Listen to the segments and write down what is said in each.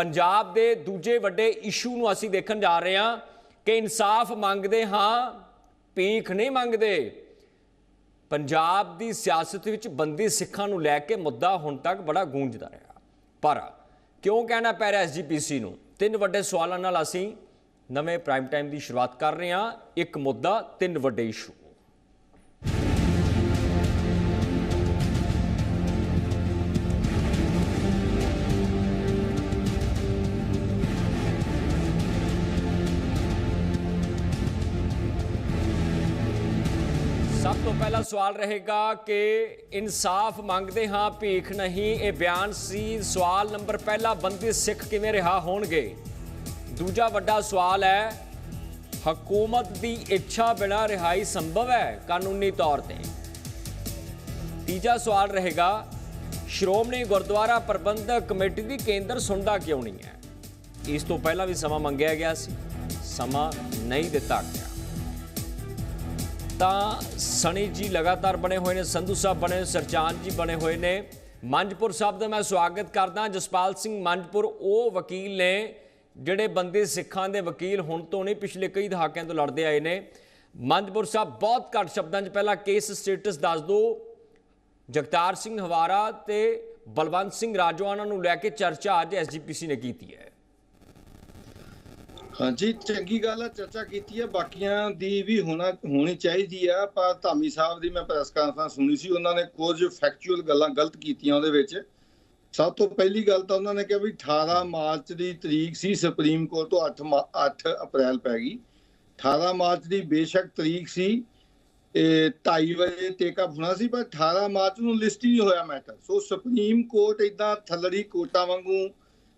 ਪੰਜਾਬ ਦੇ ਦੂਜੇ ਵੱਡੇ ਇਸ਼ੂ ਨੂੰ ਅਸੀਂ ਦੇਖਣ ਜਾ ਰਹੇ ਹਾਂ ਕਿ ਇਨਸਾਫ ਮੰਗਦੇ ਹਾਂ, ਭੀਖ ਨਹੀਂ ਮੰਗਦੇ। ਪੰਜਾਬ ਦੀ ਸਿਆਸਤ ਵਿੱਚ ਬੰਦੀ ਸਿੱਖਾਂ ਨੂੰ ਲੈ ਕੇ ਮੁੱਦਾ ਹੁਣ ਤੱਕ ਬੜਾ ਗੂੰਜਦਾ ਰਿਹਾ। ਪਰ ਕਿਉਂ ਕਹਿਣਾ ਪੈ ਰਿਹਾ ਐਸਜੀਪੀਸੀ ਨੂੰ? ਤਿੰਨ ਵੱਡੇ ਸਵਾਲਾਂ ਨਾਲ ਅਸੀਂ ਨਵੇਂ ਪ੍ਰਾਈਮ ਟਾਈਮ ਦੀ ਸ਼ੁਰੂਆਤ ਕਰ ਰਹੇ ਹਾਂ। ਇੱਕ ਮੁੱਦਾ, ਤਿੰਨ ਵੱਡੇ ਇਸ਼ੂ ਸਭ ਸਵਾਲ ਰਹੇਗਾ ਕਿ ਇਨਸਾਫ ਮੰਗਦੇ ਹਾਂ, ਭੀਖ ਨਹੀਂ। ਇਹ ਬਿਆਨ ਸੀ, ਸਵਾਲ ਨੰਬਰ ਪਹਿਲਾ, ਬੰਦੀ ਸਿੱਖ ਕਿਵੇਂ ਰਿਹਾ ਹੋਣਗੇ? ਦੂਜਾ ਵੱਡਾ ਸਵਾਲ ਹੈ, ਹਕੂਮਤ ਦੀ ਇੱਛਾ ਬਿਨਾਂ ਰਿਹਾਈ ਸੰਭਵ ਹੈ ਕਾਨੂੰਨੀ ਤੌਰ ਤੇ? ਤੀਜਾ ਸਵਾਲ ਰਹੇਗਾ, ਸ਼੍ਰੋਮਣੀ ਗੁਰਦੁਆਰਾ ਪ੍ਰਬੰਧਕ ਕਮੇਟੀ ਦੀ ਕੇਂਦਰ ਸੁਣਦਾ ਕਿਉਂ ਨਹੀਂ ਹੈ? ਇਸ ਤੋਂ ਪਹਿਲਾਂ ਵੀ ਸਮਾਂ ਮੰਗਿਆ ਗਿਆ ਸੀ, ਸਮਾਂ ਨਹੀਂ ਦਿੱਤਾ। ਤਾਂ ਸਣੀ ਜੀ ਲਗਾਤਾਰ ਬਣੇ ਹੋਏ ਨੇ, ਸੰਧੂ ਸਾਹਿਬ ਬਣੇ ਸਰਚਾਨ ਜੀ ਬਣੇ ਹੋਏ ਨੇ। ਮੰਜਪੁਰ ਸਾਹਿਬ ਦਾ ਮੈਂ ਸਵਾਗਤ ਕਰਦਾ, ਜਸਪਾਲ ਸਿੰਘ ਮੰਜਪੁਰ, ਉਹ ਵਕੀਲ ਨੇ ਜਿਹੜੇ ਬੰਦੇ ਸਿੱਖਾਂ ਦੇ ਵਕੀਲ ਹੁਣ ਤੋਂ ਨਹੀਂ, ਪਿਛਲੇ ਕਈ ਦਹਾਕਿਆਂ ਤੋਂ ਲੜਦੇ ਆਏ ਨੇ। ਮੰਜਪੁਰ ਸਾਹਿਬ ਬਹੁਤ ਘੱਟ ਸ਼ਬਦਾਂ 'ਚ ਪਹਿਲਾਂ ਕੇਸ ਸਟੇਟਸ ਦੱਸ ਦਿਓ। ਜਗਤਾਰ ਸਿੰਘ ਹਵਾਰਾ ਤੇ ਬਲਵੰਤ ਸਿੰਘ ਰਾਜਵਾਨਾ ਨੂੰ ਲੈ ਕੇ ਚਰਚਾ ਅੱਜ ਐਸਜੀਪੀਸੀ ਨੇ ਕੀਤੀ ਹੈ। ਹਾਂਜੀ, ਚੰਗੀ ਗੱਲ ਆ, ਚਰਚਾ ਕੀਤੀ ਹੈ ਬਾਕੀਆਂ ਦੀ ਵੀ ਹੋਣਾ, ਹੋਣੀ ਚਾਹੀਦੀ ਆ, ਪਰ ਧਾਮੀ ਸਾਹਿਬ ਦੀ ਮੈਂ ਪ੍ਰੈਸ ਕਾਨਫਰੰਸ ਸੁਣੀ ਸੀ, ਉਹਨਾਂ ਨੇ ਕੁਝ ਫੈਕਚੁਅਲ ਗੱਲਾਂ ਗਲਤ ਕੀਤੀਆਂ ਉਹਦੇ ਵਿੱਚ। ਸਭ ਤੋਂ ਪਹਿਲੀ ਗੱਲ ਤਾਂ ਉਹਨਾਂ ਨੇ ਕਿਹਾ ਵੀ 18 ਮਾਰਚ ਦੀ ਤਰੀਕ ਸੀ, ਸੁਪਰੀਮ ਕੋਰਟ ਤੋਂ 8 ਮਾ- 8 ਅਪ੍ਰੈਲ ਪੈ ਗਈ। 18 ਮਾਰਚ ਦੀ ਬੇਸ਼ੱਕ ਤਰੀਕ ਸੀ, ਇਹ 2:30 ਵਜੇ ਟੇਕਅਪ ਹੋਣਾ ਸੀ, ਪਰ 18 ਮਾਰਚ ਨੂੰ ਲਿਸਟ ਹੀ ਨਹੀਂ ਹੋਇਆ ਮੈਟਰ ਸੋ ਸੁਪਰੀਮ ਕੋਰਟ ਇਦਾਂ ਥੱਲੜੀ ਕੋਰਟਾਂ ਵਾਂਗੂ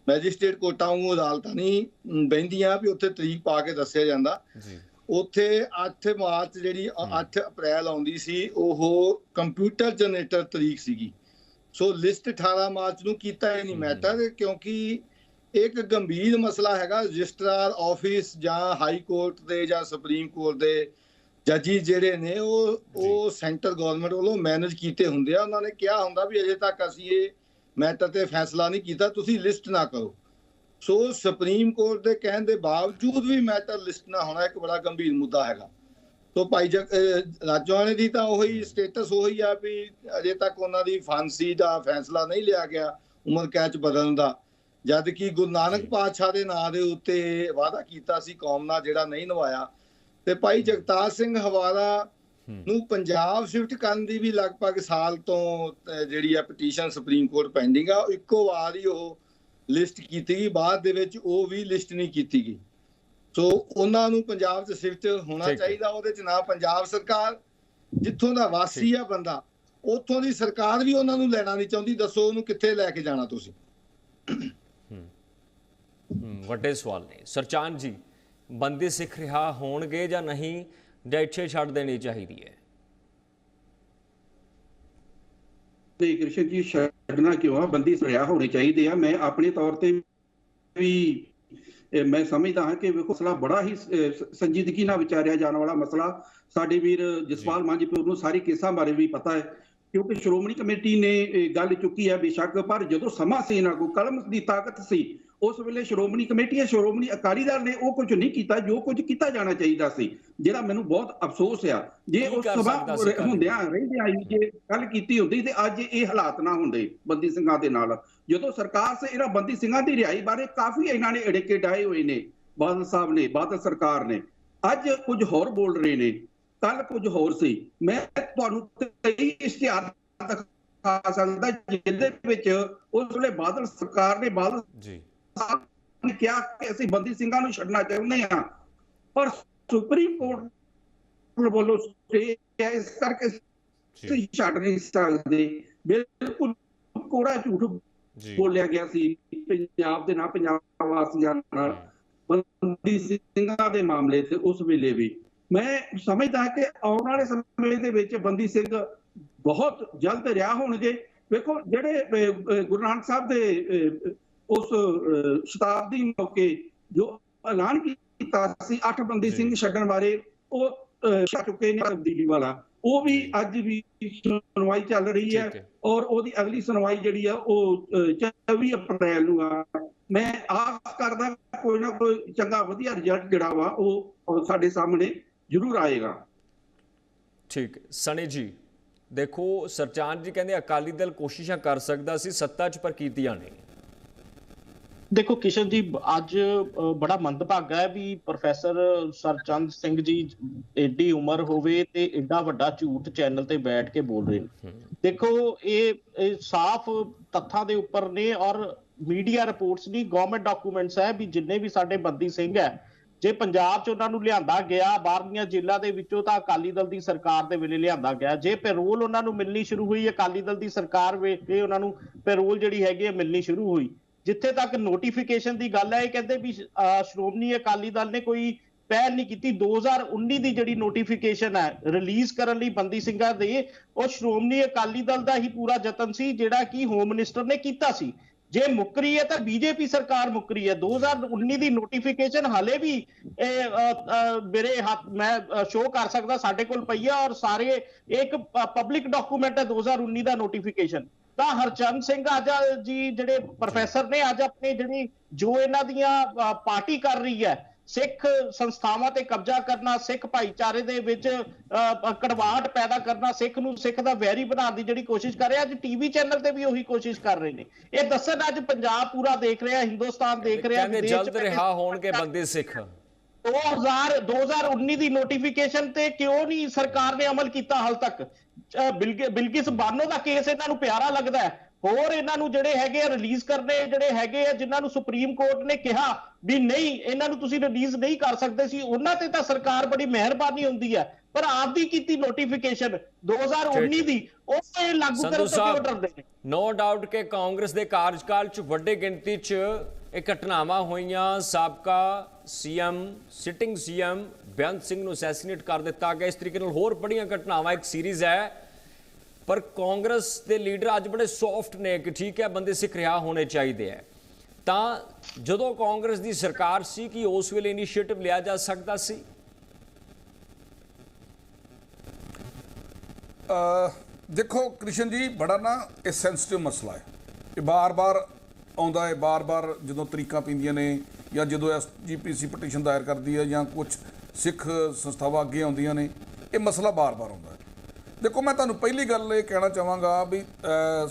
ਮੈਜਿਸਟ੍ਰੇਟ ਕੋਰਟਾਂ ਵਾਂਗੂ ਅਦਾਲਤਾਂ ਨਹੀਂ ਅਮ, ਬਹਿੰਦੀਆਂ ਵੀ ਉੱਥੇ ਤਰੀਕ ਪਾ ਕੇ ਦੱਸਿਆ ਜਾਂਦਾ। ਜੀ। ਉੱਥੇ 8 ਮਾਰਚ ਜਿਹੜੀ ਅ- 8 ਅਪ੍ਰੈਲ ਆਉਂਦੀ ਸੀ ਉਹ ਕੰਪਿਊਟਰ ਜਨਰੇਟਰ ਤਰੀਕ ਸੀਗੀ। ਸੋ ਲਿਸਟ 18 ਮਾਰਚ ਨੂੰ ਕੀਤਾ ਹੀ ਨਹੀਂ ਮੈਟਰ ਕਿਉਂਕਿ ਇੱਕ ਗੰਭੀਰ ਮਸਲਾ ਹੈਗਾ ਰਜਿਸਟਰਾਰ ਆਫਿਸ ਜਾਂ ਹਾਈ ਕੋਰਟ ਦੇ ਜਾਂ ਸੁਪਰੀਮ ਕੋਰਟ ਦੇ ਜੱਜੀ ਜਿਹੜੇ ਨੇ ਉਹ ਉਹ ਸੈਂਟਰ ਗਵਰਨਮੈਂਟ ਵੱਲੋਂ ਮੈਨੇਜ ਕੀਤੇ ਹੁੰਦੇ ਆ। ਉਹਨਾਂ ਨੇ ਕਿਹਾ ਹੁੰਦਾ ਵੀ ਅਜੇ ਤੱਕ ਅਸੀਂ ਇਹ ਮੈਟਰ ਤੇ ਫੈਸਲਾ ਨਹੀਂ ਕੀਤਾ ਤੁਸੀਂ ਲਿਸਟ ਨਾ ਕਰੋ। ਸੋ ਸੁਪਰੀਮ ਕੋਰਟ ਦੇ ਕਹਿਣ ਦੇ ਬਾਵਜੂਦ ਵੀ ਮੈਟਰ ਲਿਸਟ ਨਾ ਹੋਣਾ ਇੱਕ ਬੜਾ ਗੰਭੀਰ ਮੁੱਦਾ ਹੈਗਾ। ਸੋ ਭਾਈ ਰਾਜਵਾਨੇ ਦੀ ਤਾਂ ਉਹੀ ਸਟੇਟਸ ਉਹੀ ਆ ਵੀ ਅਜੇ ਤੱਕ ਉਹਨਾਂ ਦੀ ਫਾਂਸੀ ਦਾ ਫੈਸਲਾ ਨਹੀਂ ਲਿਆ ਗਿਆ ਉਮਰ ਕੈਦ ਬਦਲਣ ਦਾ। ਜਦ ਕਿ ਗੁਰੂ ਨਾਨਕ ਪਾਤਸ਼ਾਹ ਦੇ ਨਾਂ ਦੇ ਉੱਤੇ ਵਾਅਦਾ ਕੀਤਾ ਸੀ ਕੌਮ ਨਾਲ ਜਿਹੜਾ ਨਹੀਂ ਨਿਭਾਇਆ। ਤੇ ਭਾਈ ਜਗਤਾਰ ਸਿੰਘ ਹਵਾਰਾ ਨੂੰ ਪੰਜਾਬ ਸ਼ਿਫਟ ਕਰਨ ਦੀ ਵੀ ਲਗਭਗ ਸਾਲ ਤੋਂ ਜਿਹੜੀ ਆ ਪਟੀਸ਼ਨ ਸੁਪਰੀਮ ਕੋਰਟ ਪੈਂਡਿੰਗ ਆ ਇੱਕੋ ਵਾਰ ਹੀ ਉਹ ਲਿਸਟ ਕੀਤੀ ਗਈ। ਬਾਅਦ ਦੇ ਵਿੱਚ ਉਹ ਵੀ ਲਿਸਟ ਨਹੀਂ ਕੀਤੀ ਗਈ। ਸੋ ਉਹਨਾਂ ਨੂੰ ਪੰਜਾਬ 'ਚ ਸ਼ਿਫਟ ਹੋਣਾ। ਚਾਹੀਦਾ ਉਹਦੇ 'ਚ ਨਾ ਪੰਜਾਬ ਸਰਕਾਰ ਜਿੱਥੋਂ ਦਾ ਵਾਸੀ ਆ ਬੰਦਾ ਉੱਥੋਂ ਦੀ ਸਰਕਾਰ ਵੀ ਉਹਨਾਂ ਨੂੰ ਲੈਣਾ ਨਹੀਂ ਚਾਹੁੰਦੀ। ਦੱਸੋ ਉਹਨੂੰ ਕਿੱਥੇ ਲੈ ਕੇ ਜਾਣਾ ਤੁਸੀਂ। ਵੱਡੇ ਸਵਾਲ ਨੇ। ਸਰਚਾਨ ਜੀ ਬੰਦੀ ਸਿੱਖ ਰਿਹਾ ਹੋਣਗੇ ਜਾਂ ਨਹੀਂ? ਜਾਂ ਇੱਛੇ ਛੱਡ ਦੇਣੀ ਚਾਹੀਦੀ ਹੈ। ਤੇ ਕ੍ਰਿਸ਼ਨ ਜੀ, ਛੱਡਣਾ ਕਿਉਂ ਆ? ਬੰਦੀ ਸਰਿਆ ਹੋਣੇ ਚਾਹੀਦੇ ਆ। ਮੈਂ ਆਪਣੇ ਤੌਰ ਤੇ ਵੀ ਮੈਂ ਸਮਝਦਾ ਹਾਂ ਕਿ ਵੇਖੋ, ਮਸਲਾ ਬੜਾ ਹੀ ਸੰਜੀਦਗੀ ਨਾਲ ਵਿਚਾਰਿਆ ਜਾਣ ਵਾਲਾ ਮਸਲਾ। ਸਾਡੇ ਵੀਰ ਜਸਪਾਲ ਮਾਂਜੀਪੁਰ ਨੂੰ ਸਾਰੇ ਕੇਸਾਂ ਬਾਰੇ ਵੀ ਪਤਾ ਹੈ। ਕਿਉਂਕਿ ਸ਼੍ਰੋਮਣੀ ਕਮੇਟੀ ਨੇ ਗੱਲ ਚੁੱਕੀ ਹੈ ਬੇਸ਼ੱਕ। ਪਰ ਜਦੋਂ ਸਮਾਂ ਸੀ ਨਾ ਕੋ ਕਲਮ ਦੀ ਤਾਕਤ ਸੀ। ਉਸ ਵੇਲੇ ਸ਼੍ਰੋਮਣੀ ਕਮੇਟੀ ਹੈ ਸ਼੍ਰੋਮਣੀ ਅਕਾਲੀ ਦਲ ਨੇ ਉਹ ਕੁਝ ਨਹੀਂ ਕੀਤਾ ਜੋ ਕੁਝ ਕੀਤਾ ਜਾਣਾ ਚਾਹੀਦਾ ਸੀ ਜਿਹੜਾ ਮੈਨੂੰ ਬਹੁਤ ਅਫਸੋਸ ਆ। ਜੇ ਉਸ ਸਭਾ? ਹੁੰਦਿਆਂ ਰਹਿੰਦਿਆਂ ਹੀ ਜੇ ਗੱਲ ਕੀਤੀ ਹੁੰਦੀ ਤੇ ਅੱਜ ਇਹ ਹਾਲਾਤ ਨਾ ਹੁੰਦੇ ਬੰਦੀ ਸਿੰਘਾਂ ਦੇ ਨਾਲ। ਜਦੋਂ ਸਰਕਾਰ ਸੇ ਇਹਨਾਂ ਬੰਦੀ ਸਿੰਘਾਂ ਦੀ ਰਿਹਾਈ ਬਾਰੇ ਕਾਫੀ ਇਹਨਾਂ ਨੇ ਅੜੇਕੇ ਡਾਏ ਹੋਏ ਨੇ ਬਾਦਲ ਸਾਹਿਬ ਨੇ ਬਾਦਲ ਸਰਕਾਰ ਨੇ। ਅੱਜ ਕੁਝ ਹੋਰ ਬੋਲ ਰਹੇ ਨੇ ਕੱਲ ਕੁਝ ਹੋਰ ਸੀ। ਮੈਂ ਤੁਹਾਨੂੰ ਕਈ ਇਸ਼ਤਿਹਾਰ ਦਿਖਾ ਸਕਦਾ ਜਿਹਦੇ ਵਿੱਚ ਉਸ ਵੇਲੇ ਬਾਦਲ ਸਰਕਾਰ ਨੇ ਬਾਦਲ ਜੀ। ਸਾਹਿਬ ਨੇ ਕਿਹਾ ਕਿ ਅਸੀਂ ਬੰਦੀ ਸਿੰਘਾਂ ਨੂੰ ਛੱਡਣਾ ਚਾਹੁੰਦੇ ਹਾਂ। ਪਰ ਸੁਪਰੀਮ ਕੋਰਟ ਵੱਲੋਂ stay ਹੈ ਇਸ ਕਰਕੇ ਤੁਸੀਂ ਛੱਡ ਨਹੀਂ ਸਕਦੇ। ਬਿਲਕੁਲ ਕੋੜਾ ਝੂਠ ਬੋਲਿਆ ਗਿਆ ਸੀ ਪੰਜਾਬ ਦੇ ਨਾਲ ਪੰਜਾਬ ਵਾਸੀਆਂ ਨਾਲ। ਬੰਦੀ ਸਿੰਘਾਂ ਦੇ ਮਾਮਲੇ ਤੇ ਉਸ ਵੇਲੇ ਵੀ। ਮੈਂ ਸਮਝਦਾ ਕਿ ਆਉਣ ਵਾਲੇ ਸਮੇਂ ਦੇ ਵਿੱਚ ਬੰਦੀ ਸਿੰਘ ਬਹੁਤ ਜਲਦ ਰਿਹਾ ਹੋਣਗੇ। ਵੇਖੋ ਜਿਹੜੇ ਗੁਰੂ ਨਾਨਕ ਸਾਹਿਬ ਦੇ ਉਸ ਸ਼ਤਾਬਦੀ ਮੌਕੇ ਜੋ ਐਲਾਨ ਕੀਤਾ ਸੀ ਅੱਠ ਬੰਦੀ। ਸਿੰਘ ਛੱਡਣ ਬਾਰੇ ਉਹ ਛੱਡ ਚੁੱਕੇ ਨੇ ਤਬਦੀਲੀ ਵਾਲਾ। ਉਹ ਵੀ ਅੱਜ ਵੀ ਸੁਣਵਾਈ ਚੱਲ ਰਹੀ ਹੈ ਔਰ ਉਹਦੀ ਅਗਲੀ ਸੁਣਵਾਈ ਜਿਹੜੀ ਆ ਉਹ ਅਹ, 24 ਅਪ੍ਰੈਲ ਨੂੰ ਆ। ਮੈਂ ਆਸ ਕਰਦਾ ਕੋਈ ਨਾ ਕੋਈ ਚੰਗਾ ਵਧੀਆ ਰਿਜ਼ਲਟ ਜਿਹੜਾ ਵਾ ਉਹ ਸਾਡੇ ਸਾਹਮਣੇ ਜ਼ਰੂਰ ਆਏਗਾ। ਠੀਕ। ਸਣੀ ਜੀ ਦੇਖੋ ਸਰਚਾਨ ਜੀ ਕਹਿੰਦੇ ਅਕਾਲੀ ਦਲ ਕੋਸ਼ਿਸ਼ਾਂ ਕਰ ਸਕਦਾ ਸੀ ਸੱਤਾ 'ਚ ਪਰ ਕੀਤੀਆਂ ਨਹੀਂ। ਦੇਖੋ ਕਿਸ਼ਨ ਜੀ ਅੱਜ ਬੜਾ ਮੰਦਭਾਗਾ ਹੈ ਵੀ ਪ੍ਰੋਫੈਸਰ ਸਰਚੰਦ ਸਿੰਘ ਜੀ ਏਡੀ ਉਮਰ ਹੋਵੇ ਤੇ ਏਡਾ ਵੱਡਾ ਝੂਠ ਚੈਨਲ ਤੇ ਬੈਠ ਕੇ ਬੋਲ ਰਹੇ ਨੇ। ਦੇਖੋ ਇਹ ਇਹ ਸਾਫ਼ ਤੱਥਾਂ ਦੇ ਉੱਪਰ ਨੇ ਔਰ ਮੀਡੀਆ ਰਿਪੋਰਟਸ ਨਹੀਂ ਗਵਰਨਮੈਂਟ ਡਾਕੂਮੈਂਟਸ ਹੈ ਵੀ ਜਿੰਨੇ ਵੀ ਸਾਡੇ ਬੰਦੀ ਸਿੰਘ ਹੈ ਜੇ ਪੰਜਾਬ 'ਚ ਉਹਨਾਂ ਨੂੰ ਲਿਆਂਦਾ ਗਿਆ ਬਾਹਰਲੀਆਂ ਜੇਲ੍ਹਾਂ ਦੇ ਵਿੱਚੋਂ ਤਾਂ ਅਕਾਲੀ ਦਲ ਦੀ ਸਰਕਾਰ ਦੇ ਵੇਲੇ ਲਿਆਂਦਾ ਗਿਆ। ਜੇ ਪੈਰੋਲ ਉਹਨਾਂ ਨੂੰ ਮਿਲਣੀ ਸ਼ੁਰੂ ਹੋਈ ਅਕਾਲੀ ਦਲ ਦੀ ਸਰਕਾਰ ਵੇਖ ਕੇ ਉਹਨਾਂ ਨੂੰ ਪੈਰੋਲ ਜਿਹੜੀ ਹੈਗੀ ਹੈ ਮਿਲਣੀ ਸ਼ੁਰੂ ਹੋਈ। ਜਿੱਥੇ ਤੱਕ ਨੋਟੀਫਿਕੇਸ਼ਨ ਦੀ ਗੱਲ ਹੈ ਇਹ ਕਹਿੰਦੇ ਵੀ ਅਹ, ਸ਼੍ਰੋਮਣੀ ਅਕਾਲੀ ਦਲ ਨੇ ਕੋਈ ਪਹਿਲ ਨਹੀਂ ਕੀਤੀ। 2019 ਦੀ ਜਿਹੜੀ ਨੋਟੀਫਿਕੇਸ਼ਨ ਹੈ ਰਿਲੀਜ਼ ਕਰਨ ਲਈ ਬੰਦੀ ਸਿੰਘਾਂ ਦੇ ਉਹ ਸ਼੍ਰੋਮਣੀ ਅਕਾਲੀ ਦਲ ਦਾ ਹੀ ਪੂਰਾ ਯਤਨ ਸੀ ਜਿਹੜਾ ਕਿ ਹੋਮ ਮਿਨਿਸਟਰ ਨੇ ਕੀਤਾ ਸੀ। ਜੇ ਮੁੱਕਰੀ ਹੈ ਤਾਂ ਬੀਜੇਪੀ ਸਰਕਾਰ ਮੁੱਕਰੀ ਹੈ। 2019 ਦੀ ਨੋਟੀਫਿਕੇਸ਼ਨ ਹਾਲੇ ਵੀ ਇਹ, ਮੇਰੇ ਹੱਥ ਮੈਂ ਸ਼ੋਅ ਕਰ ਸਕਦਾ ਸਾਡੇ ਕੋਲ ਪਈ ਹੈ ਔਰ ਸਾਰੇ ਇੱਕ ਪਬਲਿਕ ਡਾਕੂਮੈਂਟ ਹੈ 2019 ਦਾ ਨੋਟੀਫਿਕੇਸ਼ਨ ਤਾਂ ਹਰਚੰਦ ਸਿੰਘ ਅੱਜ ਜੀ ਜਿਹੜੇ ਪ੍ਰੋਫੈਸਰ ਨੇ ਅੱਜ ਆਪਣੀ ਜਿਹੜੀ ਜੋ ਇਹਨਾਂ ਦੀਆਂ ਪਾਰਟੀ ਕਰ ਰਹੀ ਹੈ ਸਿੱਖ ਸੰਸਥਾਵਾਂ ਤੇ ਕਬਜ਼ਾ ਕਰਨਾ ਸਿੱਖ ਭਾਈਚਾਰੇ ਦੇ ਵਿੱਚ ਅਹ, ਕੜਵਾਹਟ ਪੈਦਾ ਕਰਨਾ ਸਿੱਖ ਨੂੰ ਸਿੱਖ ਦਾ ਵੈਰੀ ਬਣਾਉਣ ਦੀ ਜਿਹੜੀ ਕੋਸ਼ਿਸ਼ ਕਰ ਰਹੇ ਅੱਜ ਟੀਵੀ ਚੈਨਲ ਤੇ ਵੀ ਉਹੀ ਕੋਸ਼ਿਸ਼ ਕਰ ਰਹੇ ਨੇ। ਇਹ ਦੱਸਣ ਅੱਜ ਪੰਜਾਬ ਪੂਰਾ ਦੇਖ ਰਿਹਾ ਹਿੰਦੁਸਤਾਨ ਦੇਖ ਰਿਹਾ ਜਲਦ ਰਿਹਾ ਹੋਣਗੇ ਬੰਦੀ ਸਿੱਖ। 2000 2019 ਦੀ ਨੋਟੀਫਿਕੇਸ਼ਨ ਤੇ ਕਿਉਂ ਨਹੀਂ ਸਰਕਾਰ ਨੇ ਅਮਲ ਕੀਤਾ ਹਾਲ ਤੱਕ? ਬਿਲਕਿ- ਬਿਲਕਿਸ ਬਾਨੋ ਦਾ ਕੇਸ ਇਹਨਾਂ ਨੂੰ ਪਿਆਰਾ ਲੱਗਦਾ ਹੈ? ਹੋਰ ਇਹਨਾਂ ਨੂੰ ਜਿਹੜੇ ਹੈਗੇ ਆ ਰਿਲੀਜ਼ ਕਰਨੇ, ਜਿਹੜੇ ਹੈਗੇ ਆ ਜਿਨ੍ਹਾਂ ਨੂੰ ਸੁਪਰੀਮ ਕੋਰਟ ਨੇ ਕਿਹਾ ਵੀ ਨਹੀਂ, ਇਹਨਾਂ ਨੂੰ ਤੁਸੀਂ ਰਿਲੀਜ਼ ਨਹੀਂ ਕਰ ਸਕਦੇ ਸੀ, ਉਹਨਾਂ ਤੇ ਤਾਂ ਸਰਕਾਰ ਬੜੀ ਮਿਹਰਬਾਨੀ ਹੁੰਦੀ ਹੈ। ਪਰ ਆਪ ਦੀ ਕੀਤੀ ਨੋਟੀਫਿਕੇਸ਼ਨ 2019 ਦੀ ਉਹ ਇਹ ਲਾਗੂ ਕਰਨ ਤੋਂ ਕਿਉਂ ਡਰਦੇ ਨੇ? ਨੋ ਡਾਊਟ ਕਿ ਕਾਂਗਰਸ ਦੇ ਕਾਰਜਕਾਲ 'ਚ ਵੱਡੇ ਗਿਣਤੀ 'ਚ ਇਹ ਘਟਨਾਵਾਂ ਹੋਈਆਂ। ਸਾਬਕਾ CM sitting CM Beant Singh ਨੂੰ ਅਸੈਸੀਨੇਟ ਕਰ ਦਿੱਤਾ ਗਿਆ। ਇਸ ਤਰੀਕੇ ਨਾਲ ਹੋਰ ਬੜੀਆਂ ਘਟਨਾਵਾਂ ਇੱਕ ਸੀਰੀਜ਼ ਹੈ। ਪਰ ਕਾਂਗਰਸ ਦੇ ਲੀਡਰ ਅੱਜ ਬੜੇ ਸੌਫਟ ਨੇ ਕਿ ਠੀਕ ਹੈ ਬੰਦੇ ਸਿੱਖ ਰਿਹਾ ਹੋਣੇ ਚਾਹੀਦੇ ਹੈ। ਤਾਂ ਜਦੋਂ ਕਾਂਗਰਸ ਦੀ ਸਰਕਾਰ ਸੀ ਕਿ ਉਸ ਵੇਲੇ ਇਨੀਸ਼ੀਏਟਿਵ ਲਿਆ ਜਾ ਸਕਦਾ ਸੀ? ਦੇਖੋ ਕ੍ਰਿਸ਼ਨ ਜੀ ਬੜਾ ਨਾ ਇਹ ਸੈਂਸਿਟਿਵ ਮਸਲਾ ਹੈ। ਇਹ ਬਾਰ-ਬਾਰ ਆਉਂਦਾ ਹੈ ਬਾਰ-ਬਾਰ ਜਦੋਂ ਤਰੀਕਾਂ ਪੈਂਦੀਆਂ ਨੇ ਜਾਂ ਜਦੋਂ ਐਸਜੀਪੀਸੀ ਪਟੀਸ਼ਨ ਦਾਇਰ ਕਰਦੀ ਹੈ ਜਾਂ ਕੁਝ ਸਿੱਖ ਸੰਸਥਾਵਾਂ ਅੱਗੇ ਆਉਂਦੀਆਂ ਨੇ ਇਹ ਮਸਲਾ ਬਾਰ-ਬਾਰ ਆਉਂਦਾ ਹੈ। ਦੇਖੋ ਮੈਂ ਤੁਹਾਨੂੰ ਪਹਿਲੀ ਗੱਲ ਇਹ ਕਹਿਣਾ ਚਾਹਾਂਗਾ ਵੀ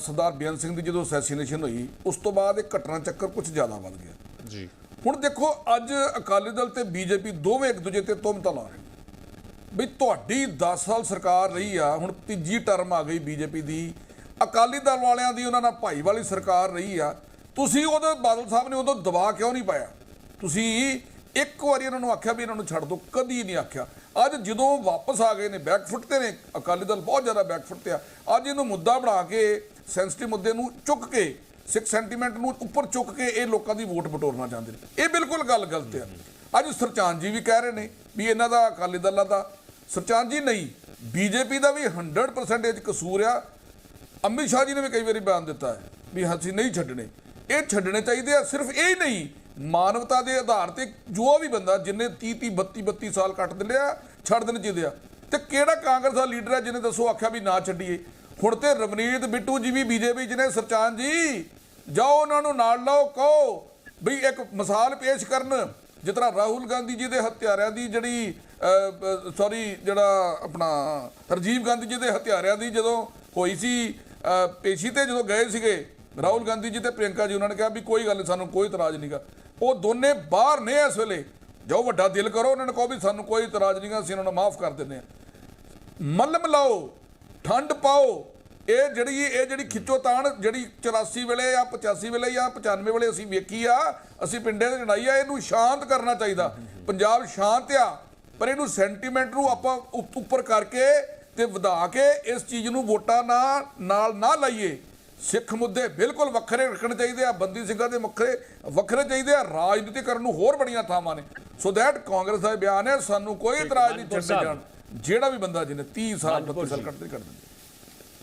ਸਰਦਾਰ ਬੇਅੰਤ ਸਿੰਘ ਦੀ ਜਦੋਂ ਅਸੈਸੀਨੇਸ਼ਨ ਹੋਈ ਉਸ ਤੋਂ ਬਾਅਦ ਇਹ ਘਟਨਾ ਚੱਕਰ ਕੁਝ ਜ਼ਿਆਦਾ ਵੱਧ ਗਿਆ। ਜੀ। ਹੁਣ ਦੇਖੋ ਅੱਜ ਅਕਾਲੀ ਦਲ ਤੇ ਬੀਜੇਪੀ ਦੋਵੇਂ ਇੱਕ ਦੂਜੇ ਤੇ ਤੁਹਮਤਾਂ ਲਾ ਰਹੇ ਵੀ ਤੁਹਾਡੀ 10 ਸਾਲ ਸਰਕਾਰ ਰਹੀ ਆ, ਹੁਣ ਤੀਜੀ ਟਰਮ ਆ ਗਈ ਬੀਜੇਪੀ ਦੀ। ਅਕਾਲੀ ਦਲ ਵਾਲਿਆਂ ਦੀ ਉਹਨਾਂ ਨਾਲ ਭਾਈ ਵਾਲੀ ਸਰਕਾਰ ਰਹੀ ਆ। ਤੁਸੀਂ ਉਹਦੇ ਬਾਦਲ ਸਾਹਿਬ ਨੇ ਉਦੋਂ ਦਬਾਅ ਕਿਉਂ ਨਹੀਂ ਪਾਇਆ? ਤੁਸੀਂ ਇੱਕ ਵਾਰੀ ਇਹਨਾਂ ਨੂੰ ਆਖਿਆ ਵੀ ਇਹਨਾਂ ਨੂੰ ਛੱਡ ਦਿਓ, ਕਦੀ ਨਹੀਂ ਆਖਿਆ। ਅੱਜ ਜਦੋਂ ਵਾਪਸ ਆ ਗਏ ਨੇ ਬੈਕਫੁੱਟ ਤੇ ਨੇ, ਅਕਾਲੀ ਦਲ ਬਹੁਤ ਜ਼ਿਆਦਾ ਬੈਕਫੁੱਟ ਤੇ ਆ। ਅੱਜ ਇਹਨੂੰ ਮੁੱਦਾ ਬਣਾ ਕੇ ਸੈਂਸਿਟਿਵ ਮੁੱਦੇ ਨੂੰ ਚੁੱਕ ਕੇ, ਸਿੱਖ ਸੈਂਟੀਮੈਂਟ ਨੂੰ ਉੱਪਰ ਚੁੱਕ ਕੇ ਇਹ ਲੋਕਾਂ ਦੀ ਵੋਟ ਬਟੋਰਨਾ ਚਾਹੁੰਦੇ ਨੇ। ਇਹ ਬਿਲਕੁਲ ਗੱਲ ਗਲਤ ਹੈ ਅੱਜ ਸਰਚਾਨ ਜੀ ਵੀ ਕਹਿ ਰਹੇ ਨੇ ਵੀ ਇਹਨਾਂ ਦਾ ਅਕਾਲੀ ਦਲਾਂ ਦਾ। ਸਰਚਾਨ ਜੀ ਨਹੀਂ, ਬੀਜੇਪੀ ਦਾ ਵੀ 100% ਇਹ ਕਸੂਰ ਆ। ਅਮਿਤ ਸ਼ਾਹ ਜੀ ਨੇ ਵੀ ਕਈ ਵਾਰੀ ਬਿਆਨ ਦਿੱਤਾ ਹੈ ਵੀ ਅਸੀਂ ਨਹੀਂ ਛੱਡਣੇ। ਇਹ ਛੱਡਣੇ ਚਾਹੀਦੇ ਆ, ਸਿਰਫ ਇਹ ਹੀ ਨਹੀਂ, ਮਾਨਵਤਾ ਦੇ ਆਧਾਰ ਤੇ ਜੋ ਵੀ ਬੰਦਾ ਜਿੰਨੇ 30 30 32 32 ਸਾਲ ਕੱਟ ਦਿੰਦੇ ਆ, ਛੱਡ ਦੇਣ ਚਾਹੀਦੇ ਆ। ਤੇ ਕਿਹੜਾ ਕਾਂਗਰਸ ਦਾ ਲੀਡਰ ਹੈ ਜਿਹਨੇ ਦੱਸੋ ਆਖਿਆ ਵੀ ਨਾ ਛੱਡੀਏ? ਹੁਣ ਤੇ ਰਵਨੀਤ ਬਿੱਟੂ ਜੀ ਵੀ ਬੀਜੇਪੀ ਚ ਨੇ, ਸਰਚਾਨ ਜੀ, ਜਾਓ ਉਹਨਾਂ ਨੂੰ ਨਾਲ ਲਓ, ਕਹੋ ਵੀ ਇੱਕ ਮਿਸਾਲ ਪੇਸ਼ ਕਰਨ। ਜਿਸ ਤਰ੍ਹਾਂ ਰਾਹੁਲ ਗਾਂਧੀ ਜੀ ਦੇ ਹਤਿਆਰਿਆਂ ਦੀ ਜਿਹੜੀ ਸੌਰੀ ਜਿਹੜਾ ਆਪਣਾ ਰਾਜੀਵ ਗਾਂਧੀ ਜੀ ਦੇ ਹਥਿਆਰਿਆਂ ਦੀ ਜਦੋਂ ਹੋਈ ਸੀ ਪੇਸ਼ੀ ਤੇ ਜਦੋਂ ਗਏ ਸੀਗੇ, ਰਾਹੁਲ ਗਾਂਧੀ ਜੀ ਤੇ ਪ੍ਰਿਯੰਕਾ ਜੀ, ਉਹਨਾਂ ਨੇ ਕਿਹਾ ਵੀ ਕੋਈ ਗੱਲ ਨਹੀਂ ਸਾਨੂੰ ਕੋਈ ਇਤਰਾਜ਼ ਨਹੀਂਗਾ ਉਹ ਦੋਨੇ ਬਾਹਰ ਨੇ ਇਸ ਵੇਲੇ। ਜੋ ਵੱਡਾ ਦਿਲ ਕਰੋ, ਉਹਨਾਂ ਨੇ ਕਹੋ ਵੀ ਸਾਨੂੰ ਕੋਈ ਇਤਰਾਜ਼ ਨਹੀਂਗਾ ਅਸੀਂ ਉਹਨਾਂ ਨੂੰ ਮਾਫ ਕਰ ਦਿੰਦੇ ਆ ਮੱਲਮ ਲਾਓ, ਠੰਡ ਪਾਓ ਇਹ ਜਿਹੜੀ ਇਹ ਜਿਹੜੀ ਖਿੱਚੋਤਾਣ ਜਿਹੜੀ 84 ਵੇਲੇ ਜਾਂ 85 ਵੇਲੇ ਜਾਂ 95 ਵੇਲੇ ਅਸੀਂ ਵੇਖੀ ਆ ਅਸੀਂ ਪਿੰਡੇ ਤੇ ਲੜਾਈ ਆ ਇਹਨੂੰ ਸ਼ਾਂਤ ਕਰਨਾ ਚਾਹੀਦਾ। ਪੰਜਾਬ ਸ਼ਾਂਤ ਆ ਪਰ ਇਹਨੂੰ ਸੈਂਟੀਮੈਂਟ ਨੂੰ ਆਪਾਂ ਉਪ- ਉੱਪਰ ਕਰਕੇ ਤੇ ਵਧਾ ਕੇ ਇਸ ਚੀਜ਼ ਨੂੰ ਵੋਟਾਂ ਨਾਲ ਨਾਲ ਨਾ ਲਾਈਏ। ਸਿੱਖ ਮੁੱਦੇ ਬਿਲਕੁਲ ਵੱਖਰੇ ਰੱਖਣੇ ਚਾਹੀਦੇ ਆ ਬੰਦੀ ਸਿੰਘਾਂ ਦੇ ਵੱਖਰੇ ਵੱਖਰੇ ਚਾਹੀਦੇ ਆ ਰਾਜਨੀਤੀ ਕਰਨ ਨੂੰ ਹੋਰ ਬੜੀਆਂ ਥਾਵਾਂ ਨੇ। ਸੋ ਦੈਟ ਕਾਂਗਰਸ ਦਾ ਬਿਆਨ ਹੈ ਸਾਨੂੰ ਕੋਈ ਇਤਰਾਜ਼ ਨਹੀਂ ਛੱਡੇ। ਜਾਣ। ਜਿਹੜਾ ਵੀ ਬੰਦਾ ਜਿਹਨੇ 30 ਸਾਲ 32 ਸਾਲ ਕੱਢ ਦਿੰਦੇ।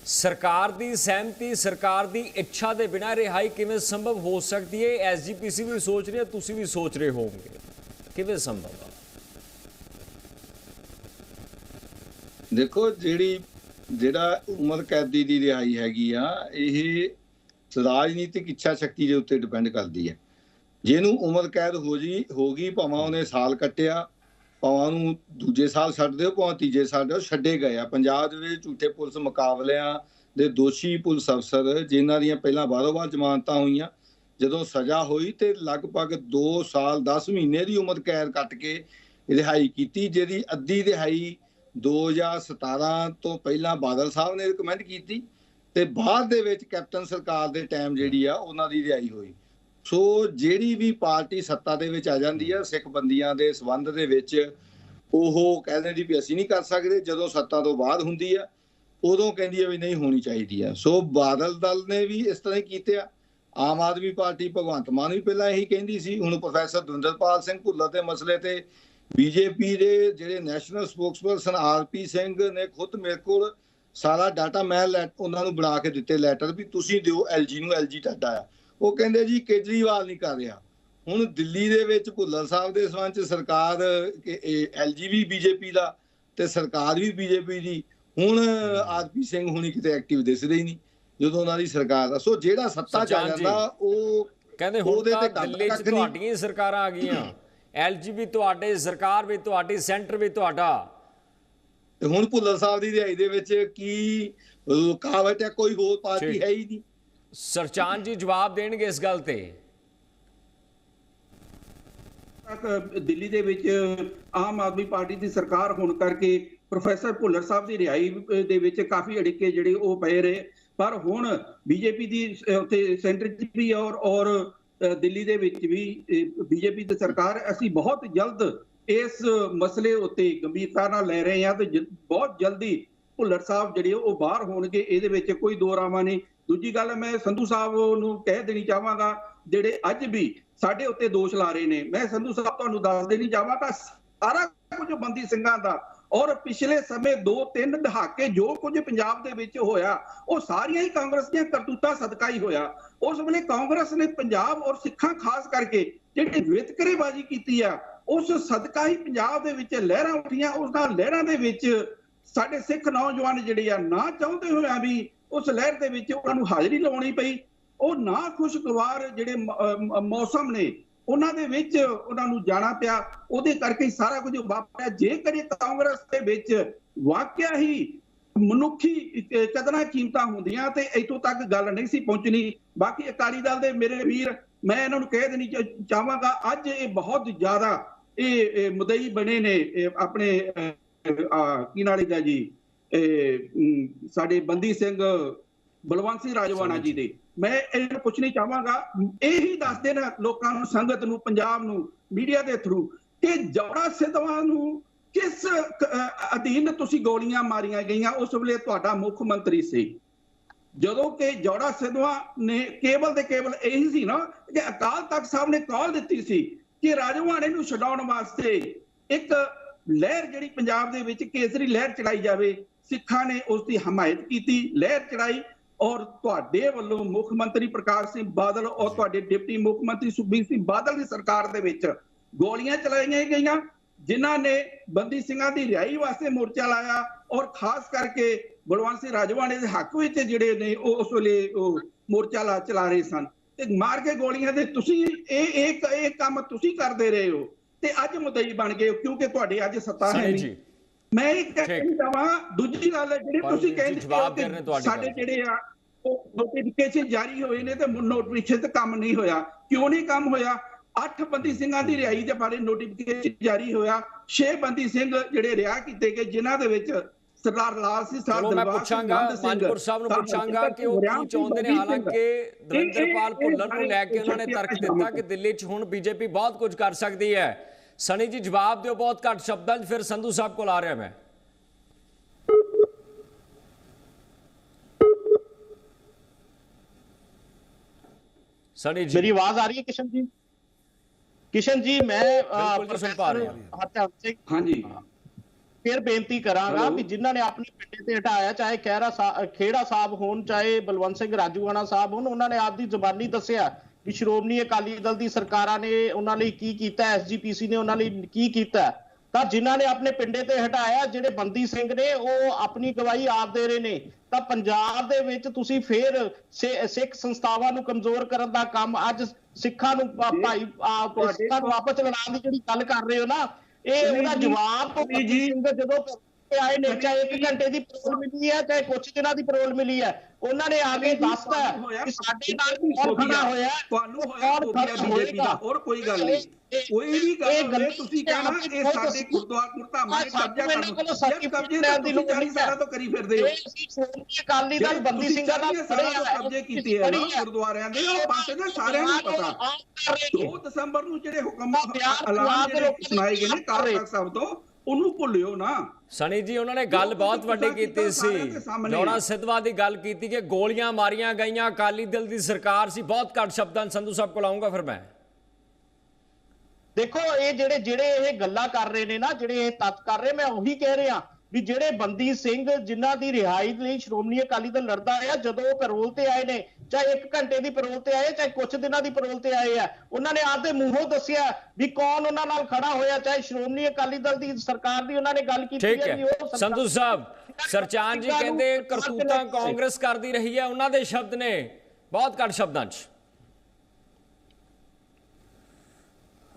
ਸਰਕਾਰ ਦੀ ਸਹਿਮਤੀ, ਸਰਕਾਰ ਦੀ ਇੱਛਾ ਦੇ ਬਿਨਾਂ ਰਿਹਾਈ ਕਿਵੇਂ ਸੰਭਵ ਹੋ ਸਕਦੀ ਹੈ? ਐਸਜੀਪੀਸੀ ਵੀ ਸੋਚ ਰਹੀ ਹੈ ਤੁਸੀਂ ਵੀ ਸੋਚ ਰਹੇ ਹੋਵੋਗੇ। ਕਿਵੇਂ ਸੰਭਵ ਹੈ ਦੇਖੋ, ਜਿਹੜੀ, ਜਿਹੜਾ ਉਮਰ ਕੈਦੀ ਦੀ ਰਿਹਾਈ ਹੈਗੀ ਆ, ਇਹ ਰਾਜਨੀਤਿਕ ਇੱਛਾ ਸ਼ਕਤੀ ਦੇ ਉੱਤੇ ਡਿਪੈਂਡ ਕਰਦੀ ਹੈ। ਜਿਹਨੂੰ ਉਮਰ ਕੈਦ ਹੋ ਜੀ, ਹੋ ਗਈ, ਭਾਵੇਂ ਉਹਨੇ ਸਾਲ ਕੱਟਿਆ ਭਾਵੇਂ ਉਹਨੂੰ ਦੂਜੇ ਸਾਲ ਛੱਡ ਦਿਓ ਭਾਵੇਂ ਤੀਜੇ ਸਾਲ ਦਿਓ, ਛੱਡੇ ਗਏ ਆ। ਪੰਜਾਬ ਦੇ ਵਿੱਚ ਝੂਠੇ ਪੁਲਿਸ ਮੁਕਾਬਲਿਆਂ ਦੇ ਦੋਸ਼ੀ ਪੁਲਿਸ ਅਫਸਰ, ਜਿਨ੍ਹਾਂ ਦੀਆਂ ਪਹਿਲਾਂ ਬਾਰੋ ਬਾਰ ਜ਼ਮਾਨਤਾਂ ਹੋਈਆਂ, ਜਦੋਂ ਸਜ਼ਾ ਹੋਈ ਤੇ ਲਗਭਗ 2 ਸਾਲ 10 ਮਹੀਨੇ ਦੀ ਉਮਰ ਕੈਦ ਕੱਟ ਕੇ ਰਿਹਾਈ ਕੀਤੀ, ਜਿਹਦੀ ਅੱਧੀ ਰਿਹਾਈ 2017 ਤੋਂ ਪਹਿਲਾਂ ਬਾਦਲ ਸਾਹਿਬ ਨੇ ਰਿਕਮੈਂਡ ਕੀਤੀ ਤੇ ਬਾਅਦ ਦੇ ਵਿੱਚ ਕੈਪਟਨ ਸਰਕਾਰ ਦੇ ਟਾਈਮ ਜਿਹੜੀ ਆ, ਉਹਨਾਂ ਦੀ ਰਿਹਾਈ ਹੋਈ। ਸੋ ਜਿਹੜੀ ਵੀ ਪਾਰਟੀ ਸੱਤਾ ਦੇ ਵਿੱਚ ਆ ਜਾਂਦੀ ਆ, ਸਿੱਖ ਬੰਦੀਆਂ ਦੇ ਸਬੰਧ ਦੇ ਵਿੱਚ, ਉਹ ਕਹਿੰਦੇ ਜੀ ਵੀ ਅਸੀਂ ਨਹੀਂ ਕਰ ਸਕਦੇ। ਜਦੋਂ ਸੱਤਾ ਤੋਂ ਬਾਅਦ ਹੁੰਦੀ ਆ, ਉਦੋਂ ਕਹਿੰਦੀ ਆ ਵੀ ਨਹੀਂ ਹੋਣੀ ਚਾਹੀਦੀ ਆ। ਸੋ ਬਾਦਲ ਦਲ ਨੇ ਵੀ ਇਸ ਤਰ੍ਹਾਂ ਹੀ ਕੀਤੇ ਆਮ ਆਦਮੀ ਪਾਰਟੀ ਭਗਵੰਤ ਮਾਨ ਵੀ ਪਹਿਲਾਂ ਇਹੀ ਕਹਿੰਦੀ ਸੀ। ਹੁਣ ਪ੍ਰੋਫੈਸਰ ਦੁੰਦਰਪਾਲ ਸਿੰਘ ਭੁੱਲਰ ਦੇ ਮਸਲੇ ਤੇ ਬੀਜੇਪੀ ਦੇ ਜਿਹੜੇ ਨੈਸ਼ਨਲ ਸਪੋਕਸਪਰਸਨ ਆਰਪੀ ਸਿੰਘ ਨੇ ਖੁਦ ਮੇਰੇ ਕੋਲ ਸਾਰਾ ਡਾਟਾ ਮੈਂ ਲੈ- ਉਹਨਾਂ ਨੂੰ ਬਣਾ ਕੇ ਦਿੱਤੇ ਲੈਟਰ ਵੀ ਤੁਸੀਂ ਦਿਓ, ਐਲਜੀ ਨੂੰ ਐਲਜੀ ਤੁਹਾਡਾ ਆ। ਉਹ ਕਹਿੰਦੇ ਜੀ ਕੇਜਰੀਵਾਲ ਨਹੀਂ ਕਰ ਰਿਹਾ। ਹੁਣ ਦਿੱਲੀ ਦੇ ਵਿੱਚ ਭੁੱਲਰ ਸਾਹਿਬ ਦੇ ਸਬੰਧ ਚ ਸਰਕਾਰ ਐਲਜੀ ਵੀ ਬੀਜੇਪੀ ਦਾ ਤੇ ਸਰਕਾਰ ਵੀ ਬੀਜੇਪੀ ਦੀ। ਹੁਣ ਆਰਪੀ ਸਿੰਘ ਹੁਣੀ ਕਿਤੇ ਐਕਟਿਵ ਦਿਸਦੇ ਹੀ ਨਹੀਂ ਜਦੋਂ ਉਹਨਾਂ ਦੀ ਸਰਕਾਰ ਦਾ ਸੋ ਜਿਹੜਾ ਸੱਤਾ ਚ ਆ। ਜਾਂਦਾ ਉਹ ਕਹਿੰਦੇ ਹੁਣ ਤਾਂ ਦਿੱਲੀ 'ਚ। ਤੁਹਾਡੀਆਂ ਸਰਕਾਰਾਂ ਆ ਗਈਆਂ। ਐਲਜੀ ਵੀ ਤੁਹਾਡੇ ਸਰਕਾਰ ਵੀ ਤੁਹਾਡੀ ਸੈਂਟਰ ਵੀ ਤੁਹਾਡਾ। ਤੇ ਹੁਣ ਭੁੱਲਰ ਸਾਹਿਬ ਦੀ ਰਿਹਾਈ ਦੇ ਵਿੱਚ ਕੀ ਰੁਕਾਵਟ ਹੈ? ਕੋਈ ਹੋਰ ਪਾਰਟੀ। ਹੈ ਹੀ ਨਹੀਂ। ਸਰਚਾਨ ਜੀ ਜਵਾਬ ਦੇਣਗੇ ਇਸ ਗੱਲ ਤੇ। ਤੱਕ ਦਿੱਲੀ ਦੇ ਵਿੱਚ ਆਮ ਆਦਮੀ ਪਾਰਟੀ ਦੀ ਸਰਕਾਰ ਹੋਣ ਕਰਕੇ ਪ੍ਰੋਫੈਸਰ ਭੁੱਲਰ ਸਾਹਿਬ ਦੀ ਰਿਹਾਈ ਅਹ, ਦੇ ਵਿੱਚ ਕਾਫੀ ਅੜਿੱਕੇ ਜਿਹੜੇ ਉਹ ਪਏ ਰਹੇ। ਪਰ ਹੁਣ ਬੀਜੇਪੀ ਦੀ ਉੱਥੇ ਸੈਂਟਰ 'ਚ ਵੀ ਔਰ ਔਰ ਦਿੱਲੀ ਦੇ ਵਿੱਚ ਵੀ ਬੀਜੇਪੀ ਦੀ ਸਰਕਾਰ ਅਸੀਂ ਬਹੁਤ ਜਲਦ ਇਸ ਮਸਲੇ ਉੱਤੇ ਗੰਭੀਰਤਾ ਨਾਲ ਲੈ ਰਹੇ ਹਾਂ ਤੇ ਬਹੁਤ ਜਲਦੀ ਭੁੱਲਰ ਸਾਹਿਬ ਜਿਹੜੇ ਉਹ ਬਾਹਰ ਹੋਣਗੇ ਇਹਦੇ ਵਿੱਚ ਕੋਈ ਦੋ ਰਾਵਾਂ ਨਹੀਂ। ਦੂਜੀ ਗੱਲ ਮੈਂ ਸੰਧੂ ਸਾਹਿਬ ਨੂੰ ਕਹਿ ਦੇਣੀ ਚਾਹਾਂਗਾ, ਜਿਹੜੇ ਅੱਜ ਵੀ ਸਾਡੇ ਉੱਤੇ ਦੋਸ਼ ਲਾ ਰਹੇ ਨੇ, ਮੈਂ ਸੰਧੂ ਸਾਹਿਬ ਤੁਹਾਨੂੰ ਦੱਸ ਦੇਣੀ ਚਾਹਾਂਗਾ ਸਾਰਾ ਕੁਝ ਬੰਦੀ ਸਿੰਘਾਂ ਦਾ ਔਰ ਪਿਛਲੇ ਸਮੇਂ 2-3 ਦਹਾਕੇ ਜੋ ਕੁਝ ਪੰਜਾਬ ਦੇ ਵਿੱਚ ਹੋਇਆ, ਉਹ ਸਾਰੀਆਂ ਹੀ ਕਾਂਗਰਸ ਦੀਆਂ ਕਰਤੂਤਾਂ ਸਦਕਾ ਹੀ ਹੋਇਆ। ਉਸ ਵੇਲੇ ਕਾਂਗਰਸ ਨੇ ਪੰਜਾਬ ਔਰ ਸਿੱਖਾਂ ਖਾਸ ਕਰਕੇ ਜਿਹੜੀ ਵਿਤਕਰੇਬਾਜ਼ੀ ਕੀਤੀ ਆ, ਉਸ ਸਦਕਾ ਹੀ ਪੰਜਾਬ ਦੇ ਵਿੱਚ ਲਹਿਰਾਂ ਉੱਠੀਆਂ, ਉਸ ਨਾਲ ਲਹਿਰਾਂ ਦੇ ਵਿੱਚ ਸਾਡੇ ਸਿੱਖ ਨੌਜਵਾਨ ਜਿਹੜੇ ਆ, ਨਾ ਚਾਹੁੰਦੇ ਹੋਇਆ ਵੀ ਉਸ ਲਹਿਰ ਦੇ ਵਿੱਚ ਉਹਨਾਂ ਨੂੰ ਹਾਜ਼ਰੀ ਲਾਉਣੀ ਪਈ। ਉਹ ਨਾ ਖੁਸ਼ਗਵਾਰ ਜਿਹੜੇ ਮੌਸਮ ਨੇ, ਉਹਨਾਂ ਦੇ ਵਿੱਚ ਉਹਨਾਂ ਨੂੰ ਜਾਣਾ ਪਿਆ। ਉਹਦੇ ਕਰਕੇ ਸਾਰਾ ਕੁਝ ਵਾਪਰਿਆ। ਜੇਕਰ ਕਾਂਗਰਸ ਦੇ ਵਿੱਚ ਵਾਕਿਆ ਹੀ ਮਨੁੱਖੀ ਕਦਰਾਂ ਕੀਮਤਾਂ ਹੁੰਦੀਆਂ ਤੇ ਇਤੋਂ ਤੱਕ ਗੱਲ ਨਹੀਂ ਸੀ ਪਹੁੰਚਣੀ। ਬਾਕੀ ਅਕਾਲੀ ਦਲ ਦੇ ਮੇਰੇ ਵੀਰ, ਮੈਂ ਇਹਨਾਂ ਨੂੰ ਕਹਿ ਦੇਣੀ ਚ- ਚਾਹਾਂਗਾ, ਅੱਜ ਇਹ ਬਹੁਤ ਜ਼ਿਆਦਾ ਇਹ ਇਹ ਮੁਦਈ ਬਣੇ ਨੇ, ਇਹ ਆਪਣੇ ਕੀ ਨਾਲੇ ਦਾ ਜੀ? ਸਾਡੇ ਬੰਦੀ ਸਿੰਘ ਬਲਵੰਤ ਸਿੰਘ ਰਾਜਵਾਨਾ ਜੀ ਦੇ। ਮੈਂ ਇਹਨਾਂ ਪੁੱਛਣੀ ਚਾਹਾਂਗਾ ਇਹੀ ਦੱਸ ਦੇਣ ਲੋਕਾਂ ਨੂੰ ਸੰਗਤ ਨੂੰ ਪੰਜਾਬ ਨੂੰ ਮੀਡੀਆ ਦੇ ਥਰੂ ਕਿ ਜੌੜਾ ਸਿੱਧਵਾਂ ਨੂੰ ਕਿਸ ਅਧੀਨ ਤੁਸੀਂ ਗੋਲੀਆਂ ਮਾਰੀਆਂ ਗਈਆਂ? ਉਸ ਵੇਲੇ ਤੁਹਾਡਾ ਮੁੱਖ ਮੰਤਰੀ ਸੀ। ਜਦੋਂ ਕਿ ਜੋੜਾ ਸਿੱਧਵਾ ਨੇ ਕੇਵਲ ਤੇ ਕੇਵਲ ਇਹੀ ਸੀ ਨਾ ਕਿ ਅਕਾਲ ਤਖਤ ਸਾਹਿਬ ਨੇ ਕਾਲ ਦਿੱਤੀ ਸੀ ਕਿ ਰਾਜਵਾੜੇ ਨੂੰ ਛਡਾਉਣ ਵਾਸਤੇ ਇੱਕ ਲਹਿਰ ਜਿਹੜੀ ਪੰਜਾਬ ਦੇ ਵਿੱਚ ਕੇਸਰੀ ਲਹਿਰ ਚੜਾਈ ਜਾਵੇ। ਸਿੱਖਾਂ ਨੇ ਉਸ ਦੀ ਹਮਾਇਤ ਕੀਤੀ ਲਹਿਰ ਚੜਾਈ ਔਰ ਤੁਹਾਡੇ ਵੱਲੋਂ ਮੁੱਖ ਮੰਤਰੀ ਪ੍ਰਕਾਸ਼ ਸਿੰਘ ਬਾਦਲ ਔਰ ਤੁਹਾਡੇ ਡਿਪਟੀ ਮੁੱਖ ਮੰਤਰੀ ਸੁਖਬੀਰ ਸਿੰਘ ਬਾਦਲ ਦੀ ਸਰਕਾਰ ਦੇ ਵਿੱਚ ਗੋਲੀਆਂ ਚਲਾਈਆਂ ਗਈਆਂ ਜਿਨ੍ਹਾਂ ਨੇ ਬੰਦੀ ਸਿੰਘਾਂ ਦੀ ਰਿਹਾਈ ਵਾਸਤੇ ਮੋਰਚਾ ਲਾਇਆ ਔਰ ਖਾਸ ਕਰਕੇ ਬਲਵੰਤ ਸਿੰਘ ਰਾਜਵਾੜੇ ਦੇ ਹੱਕ ਵਿੱਚ ਜਿਹੜੇ ਨੇ ਉਹ ਉਸ ਵੇਲੇ ਉਹ ਮੋਰਚਾ ਲਾ ਚਲਾ ਰਹੇ ਸਨ। ਤੇ ਮਾਰ ਕੇ ਗੋਲੀਆਂ ਦੇ ਤੁਸੀਂ ਇਹ ਇੱਕ ਇਹ ਕੰਮ ਤੁਸੀਂ ਕਰਦੇ ਰਹੇ ਹੋ ਤੇ ਅੱਜ ਮੁਦਈ ਬਣ ਗਏ ਕਿਉਂਕਿ ਤੁਹਾਡੇ ਅੱਜ ਸੱਤਾ ਹੈ ਨਹੀਂ। ਮੈਂ ਇਹ ਕਹਿਣਾ ਚਾਹਾਂ ਦੂਜੀ ਗੱਲ ਹੈ ਜਿਹੜੀ ਤੁਸੀਂ ਕਹਿੰਦੇ ਜਵਾਬ ਦੇ ਰਹੇ ਤੁਹਾਡੀ ਸਾਡੇ। ਜਿਹੜੇ ਆ ਉਹ ਨੋਟੀਫਿਕੇਸ਼ਨ ਜਾਰੀ ਹੋਏ ਨੇ ਤੇ ਨੋਟੀਫਿਕੇਸ਼ਨ ਤੇ ਕੰਮ ਨਹੀਂ ਹੋਇਆ। ਕਿਉਂ ਨਹੀਂ ਕੰਮ ਹੋਇਆ? ਅੱਠ ਬੰਦੀ ਸਿੰਘਾਂ ਦੀ ਰਿਹਾਈ ਦੇ ਬਾਰੇ ਨੋਟੀਫਿਕੇਸ਼ਨ ਜਾਰੀ ਹੋਇਆ। 6 ਬੰਦੀ ਸਿੰਘ ਜਿਹੜੇ ਰਿਹਾ ਕੀਤੇ ਗਏ ਜਿਨ੍ਹਾਂ ਦੇ ਵਿੱਚ ਸਰਦਾਰ ਲਾਲ ਸਿੰਘ ਸਾਹਿਬ ਚਲੋ ਮੈਂ ਪੁੱਛਾਂਗਾ ਮਨਪੁਰ ਸਾਹਿਬ ਨੂੰ ਪੁੱਛਾਂਗਾ ਕਿ ਉਹ ਕੀ ਚਾਹੁੰਦੇ ਨੇ? ਹਾਲਾਂਕਿ ਦਰਿੰਦਰਪਾਲ ਭੁੱਲਰ ਨੂੰ ਲੈ ਕੇ ਉਹਨਾਂ ਨੇ ਤਰਕ ਦਿੱਤਾ ਕਿ ਦਿੱਲੀ 'ਚ ਹੁਣ ਬੀਜੇਪੀ ਬਹੁਤ ਕੁਝ ਕਰ ਸਕਦੀ ਹੈ। ਸਨੀ ਜੀ ਜਵਾਬ ਦਿਓ ਬਹੁਤ ਘੱਟ ਸ਼ਬਦਾਂ 'ਚ ਫਿਰ ਸੰਧੂ ਸਾਹਿਬ ਕੋਲ ਆ ਰਿਹਾ ਮੈਂ ਸਨੀ ਜੀ ਮੇਰੀ ਆਵਾਜ਼ ਆ ਰਹੀ ਹੈ ਕਿਸ਼ਨ ਜੀ ਕਿਸ਼ਨ ਜੀ ਮੈਂ ਅਹ, ਬਿਲਕੁਲ ਜੀ, ਸੁਣ ਪਾ ਰਹੇ ਹਾਂ। ਪ੍ਰੋਫੈਸਰ ਹਰਚੰਦ ਸਿੰਘ ਹਾਂਜੀ ਫਿਰ ਬੇਨਤੀ ਕਰਾਂਗਾ ਹੈਲੋ। ਵੀ ਜਿਨ੍ਹਾਂ ਨੇ ਆਪਣੇ ਪਿੰਡੇ ਤੇ ਹਟਾਇਆ ਚਾਹੇ ਖਹਿਰਾ ਸਾ- ਖੇੜਾ ਸਾਹਿਬ ਹੋਣ ਚਾਹੇ ਬਲਵੰਤ ਸਿੰਘ ਰਾਜੂਆਣਾ ਸਾਹਿਬ ਹੋਣ ਉਹਨਾਂ ਨੇ ਆਪਦੀ ਜ਼ੁਬਾਨੀ ਦੱਸਿਆ ਕਿ ਸ਼੍ਰੋਮਣੀ ਅਕਾਲੀ ਦਲ ਦੀ ਸਰਕਾਰਾਂ ਨੇ ਉਹਨਾਂ ਲਈ ਕੀ ਕੀਤਾ ਐਸਜੀਪੀਸੀ ਨੇ ਉਹਨਾਂ ਲਈ ਕੀ ਕੀਤਾ ਤਾਂ ਜਿਨ੍ਹਾਂ ਨੇ ਆਪਣੇ ਪਿੰਡੇ ਤੇ ਹਟਾਇਆ ਜਿਹੜੇ ਬੰਦੀ ਸਿੰਘ ਨੇ ਉਹ ਆਪਣੀ ਗਵਾਹੀ ਆਪ ਦੇ ਰਹੇ ਨੇ। ਤਾਂ ਪੰਜਾਬ ਦੇ ਵਿੱਚ ਤੁਸੀਂ ਫੇਰ ਸਿੱਖ ਸੰਸਥਾਵਾਂ ਨੂੰ ਕਮਜ਼ੋਰ ਕਰਨ ਦਾ ਕੰਮ ਅੱਜ ਸਿੱਖਾਂ ਨੂੰ ਭਾਈ ਸਿੱਖਾਂ ਨੂੰ ਆਪਸ ਚ ਲੜਾਉਣ ਦੀ ਜਿਹੜੀ ਗੱਲ ਕਰ ਰਹੇ ਹੋ ਨਾ ਇਹ ਉਹਦਾ ਜਵਾਬ ਜੀ, ਜਦੋਂ ਤੇ ਆਏ ਨੇ ਚਾਹੇ ਘੰਟੇ ਦੀ ਪਰੋਲ ਮਿਲੀ ਹੈ ਚਾਹੇ ਕੁਝ ਦਿਨਾਂ ਦੀ ਪਰੋਲ ਮਿਲੀ ਹੈ ਉਹਨਾਂ ਨੇ ਆ ਕੇ ਦੱਸਤਾ ਹੈ ਕਿ ਸਾਡੇ ਨਾਲ ਕੌਣ ਖੜਾ ਹੋਇਆ, ਤੁਹਾਨੂੰ ਹੋਇਆ ਬੀਜੇਪੀ ਦਾ। ਹੋਰ ਕੋਈ ਗੱਲ ਨਹੀਂ। ਕੋਈ ਵੀ ਗੱਲ ਹੋਵੇ ਤੁਸੀਂ ਕਹਿਣਾ ਇਹ ਸਾਡੇ ਗੁਰਦੁਆਰਾ ਨੇ ਸਾਨੂੰ ਕਬਜ਼ਾ ਕਰਨ certificate ਕਬਜ਼ੇ ਲੈਣ ਦੀ ਲੋੜ 40 ਨਹੀਂ ਸਾਲਾਂ ਤੋਂ ਕਰੀ ਫਿਰਦੇ ਹੋ। ਅਕਾਲੀ ਦਲ ਬੰਦੀ ਸਿੰਘਾਂ ਦਾ ਸਾਰਾ ਤੋਂ ਕਬਜ਼ੇ ਕੀਤੇ ਆ ਨਾ ਗੁਰਦੁਆਰਿਆਂ ਦੇ ਉਹ ਪਾਸੇ ਨਾ ਸਾਰਿਆਂ ਨੂੰ ਪਤਾ। 2 ਦਸੰਬਰ ਨੂੰ ਜਿਹੜੇ ਹੁਕਮ ਐਲਾਨ ਦੇ ਜਿਹੜੇ ਸੁਣਾਏ ਗਏ ਨੇ। ਤਖਤ ਸਾਹਿਬ ਤੋਂ ਉਹਨੂੰ ਭੁੱਲਿਓ ਨਾ। ਸਣੀ ਜੀ ਉਹਨਾਂ ਨੇ ਗੱਲ ਬਹੁਤ ਵੱਡੀ ਕੀਤੀ ਸੀ। ਜੋੜਾ ਸਿੱਧਵਾ ਦੀ ਗੱਲ ਕੀਤੀ ਕਿ ਗੋਲੀਆਂ ਮਾਰੀਆਂ ਗਈਆਂ ਅਕਾਲੀ ਦਲ ਦੀ ਸਰਕਾਰ ਸੀ ਬਹੁਤ ਘੱਟ ਸ਼ਬਦਾਂ ਸੰਧੂ ਸਾਹਿਬ ਕੋਲ ਆਉਂਗਾ ਫਿਰ ਮੈਂ। ਦੇਖੋ ਇਹ ਜਿਹੜੇ ਜਿਹੜੇ ਇਹ ਗੱਲਾਂ ਕਰ ਰਹੇ ਨੇ ਨਾ ਜਿਹੜੇ ਇਹ ਤੱਤ ਕਰ ਰਹੇ ਮੈਂ ਉਹੀ ਕਹਿ ਰਿਹਾ। ਵੀ ਜਿਹੜੇ ਬੰਦੀ ਸਿੰਘ ਜਿਨ੍ਹਾਂ ਦੀ ਰਿਹਾਈ ਲਈ ਸ਼੍ਰੋਮਣੀ ਅਕਾਲੀ ਦਲ ਲੜਦਾ ਆ ਜਦੋਂ ਉਹ ਪੈਰੋਲ ਤੇ ਆਏ ਨੇ ਚਾਹੇ 1 ਘੰਟੇ ਦੀ ਪੈਰੋਲ ਤੇ ਆਏ ਚਾਹੇ ਕੁਝ ਦਿਨਾਂ ਦੀ ਪੈਰੋਲ ਤੇ ਆਏ ਆ ਉਹਨਾਂ ਨੇ ਆਪਦੇ ਮੂੰਹੋਂ ਦੱਸਿਆ ਵੀ ਕੌਣ ਉਹਨਾਂ ਨਾਲ ਖੜਾ ਹੋਇਆ ਚਾਹੇ ਸ਼੍ਰੋਮਣੀ ਅਕਾਲੀ ਦਲ ਦੀ ਸਰਕਾਰ ਦੀ ਉਹਨਾਂ ਨੇ ਗੱਲ ਕੀਤੀ ਠੀਕ ਵੀ ਉਹ ਹੈ ਸੰਧੂ ਸਾਹਿਬ ਸਰਚਾਨ ਜੀ ਕਹਿੰਦੇ ਕਰਤੂਤਾਂ ਕਾਂਗਰਸ ਕਰਦੀ ਰਹੀ ਹੈ ਉਹਨਾਂ ਦੇ ਸ਼ਬਦ ਨੇ। ਬਹੁਤ ਘੱਟ ਸ਼ਬਦਾਂ 'ਚ।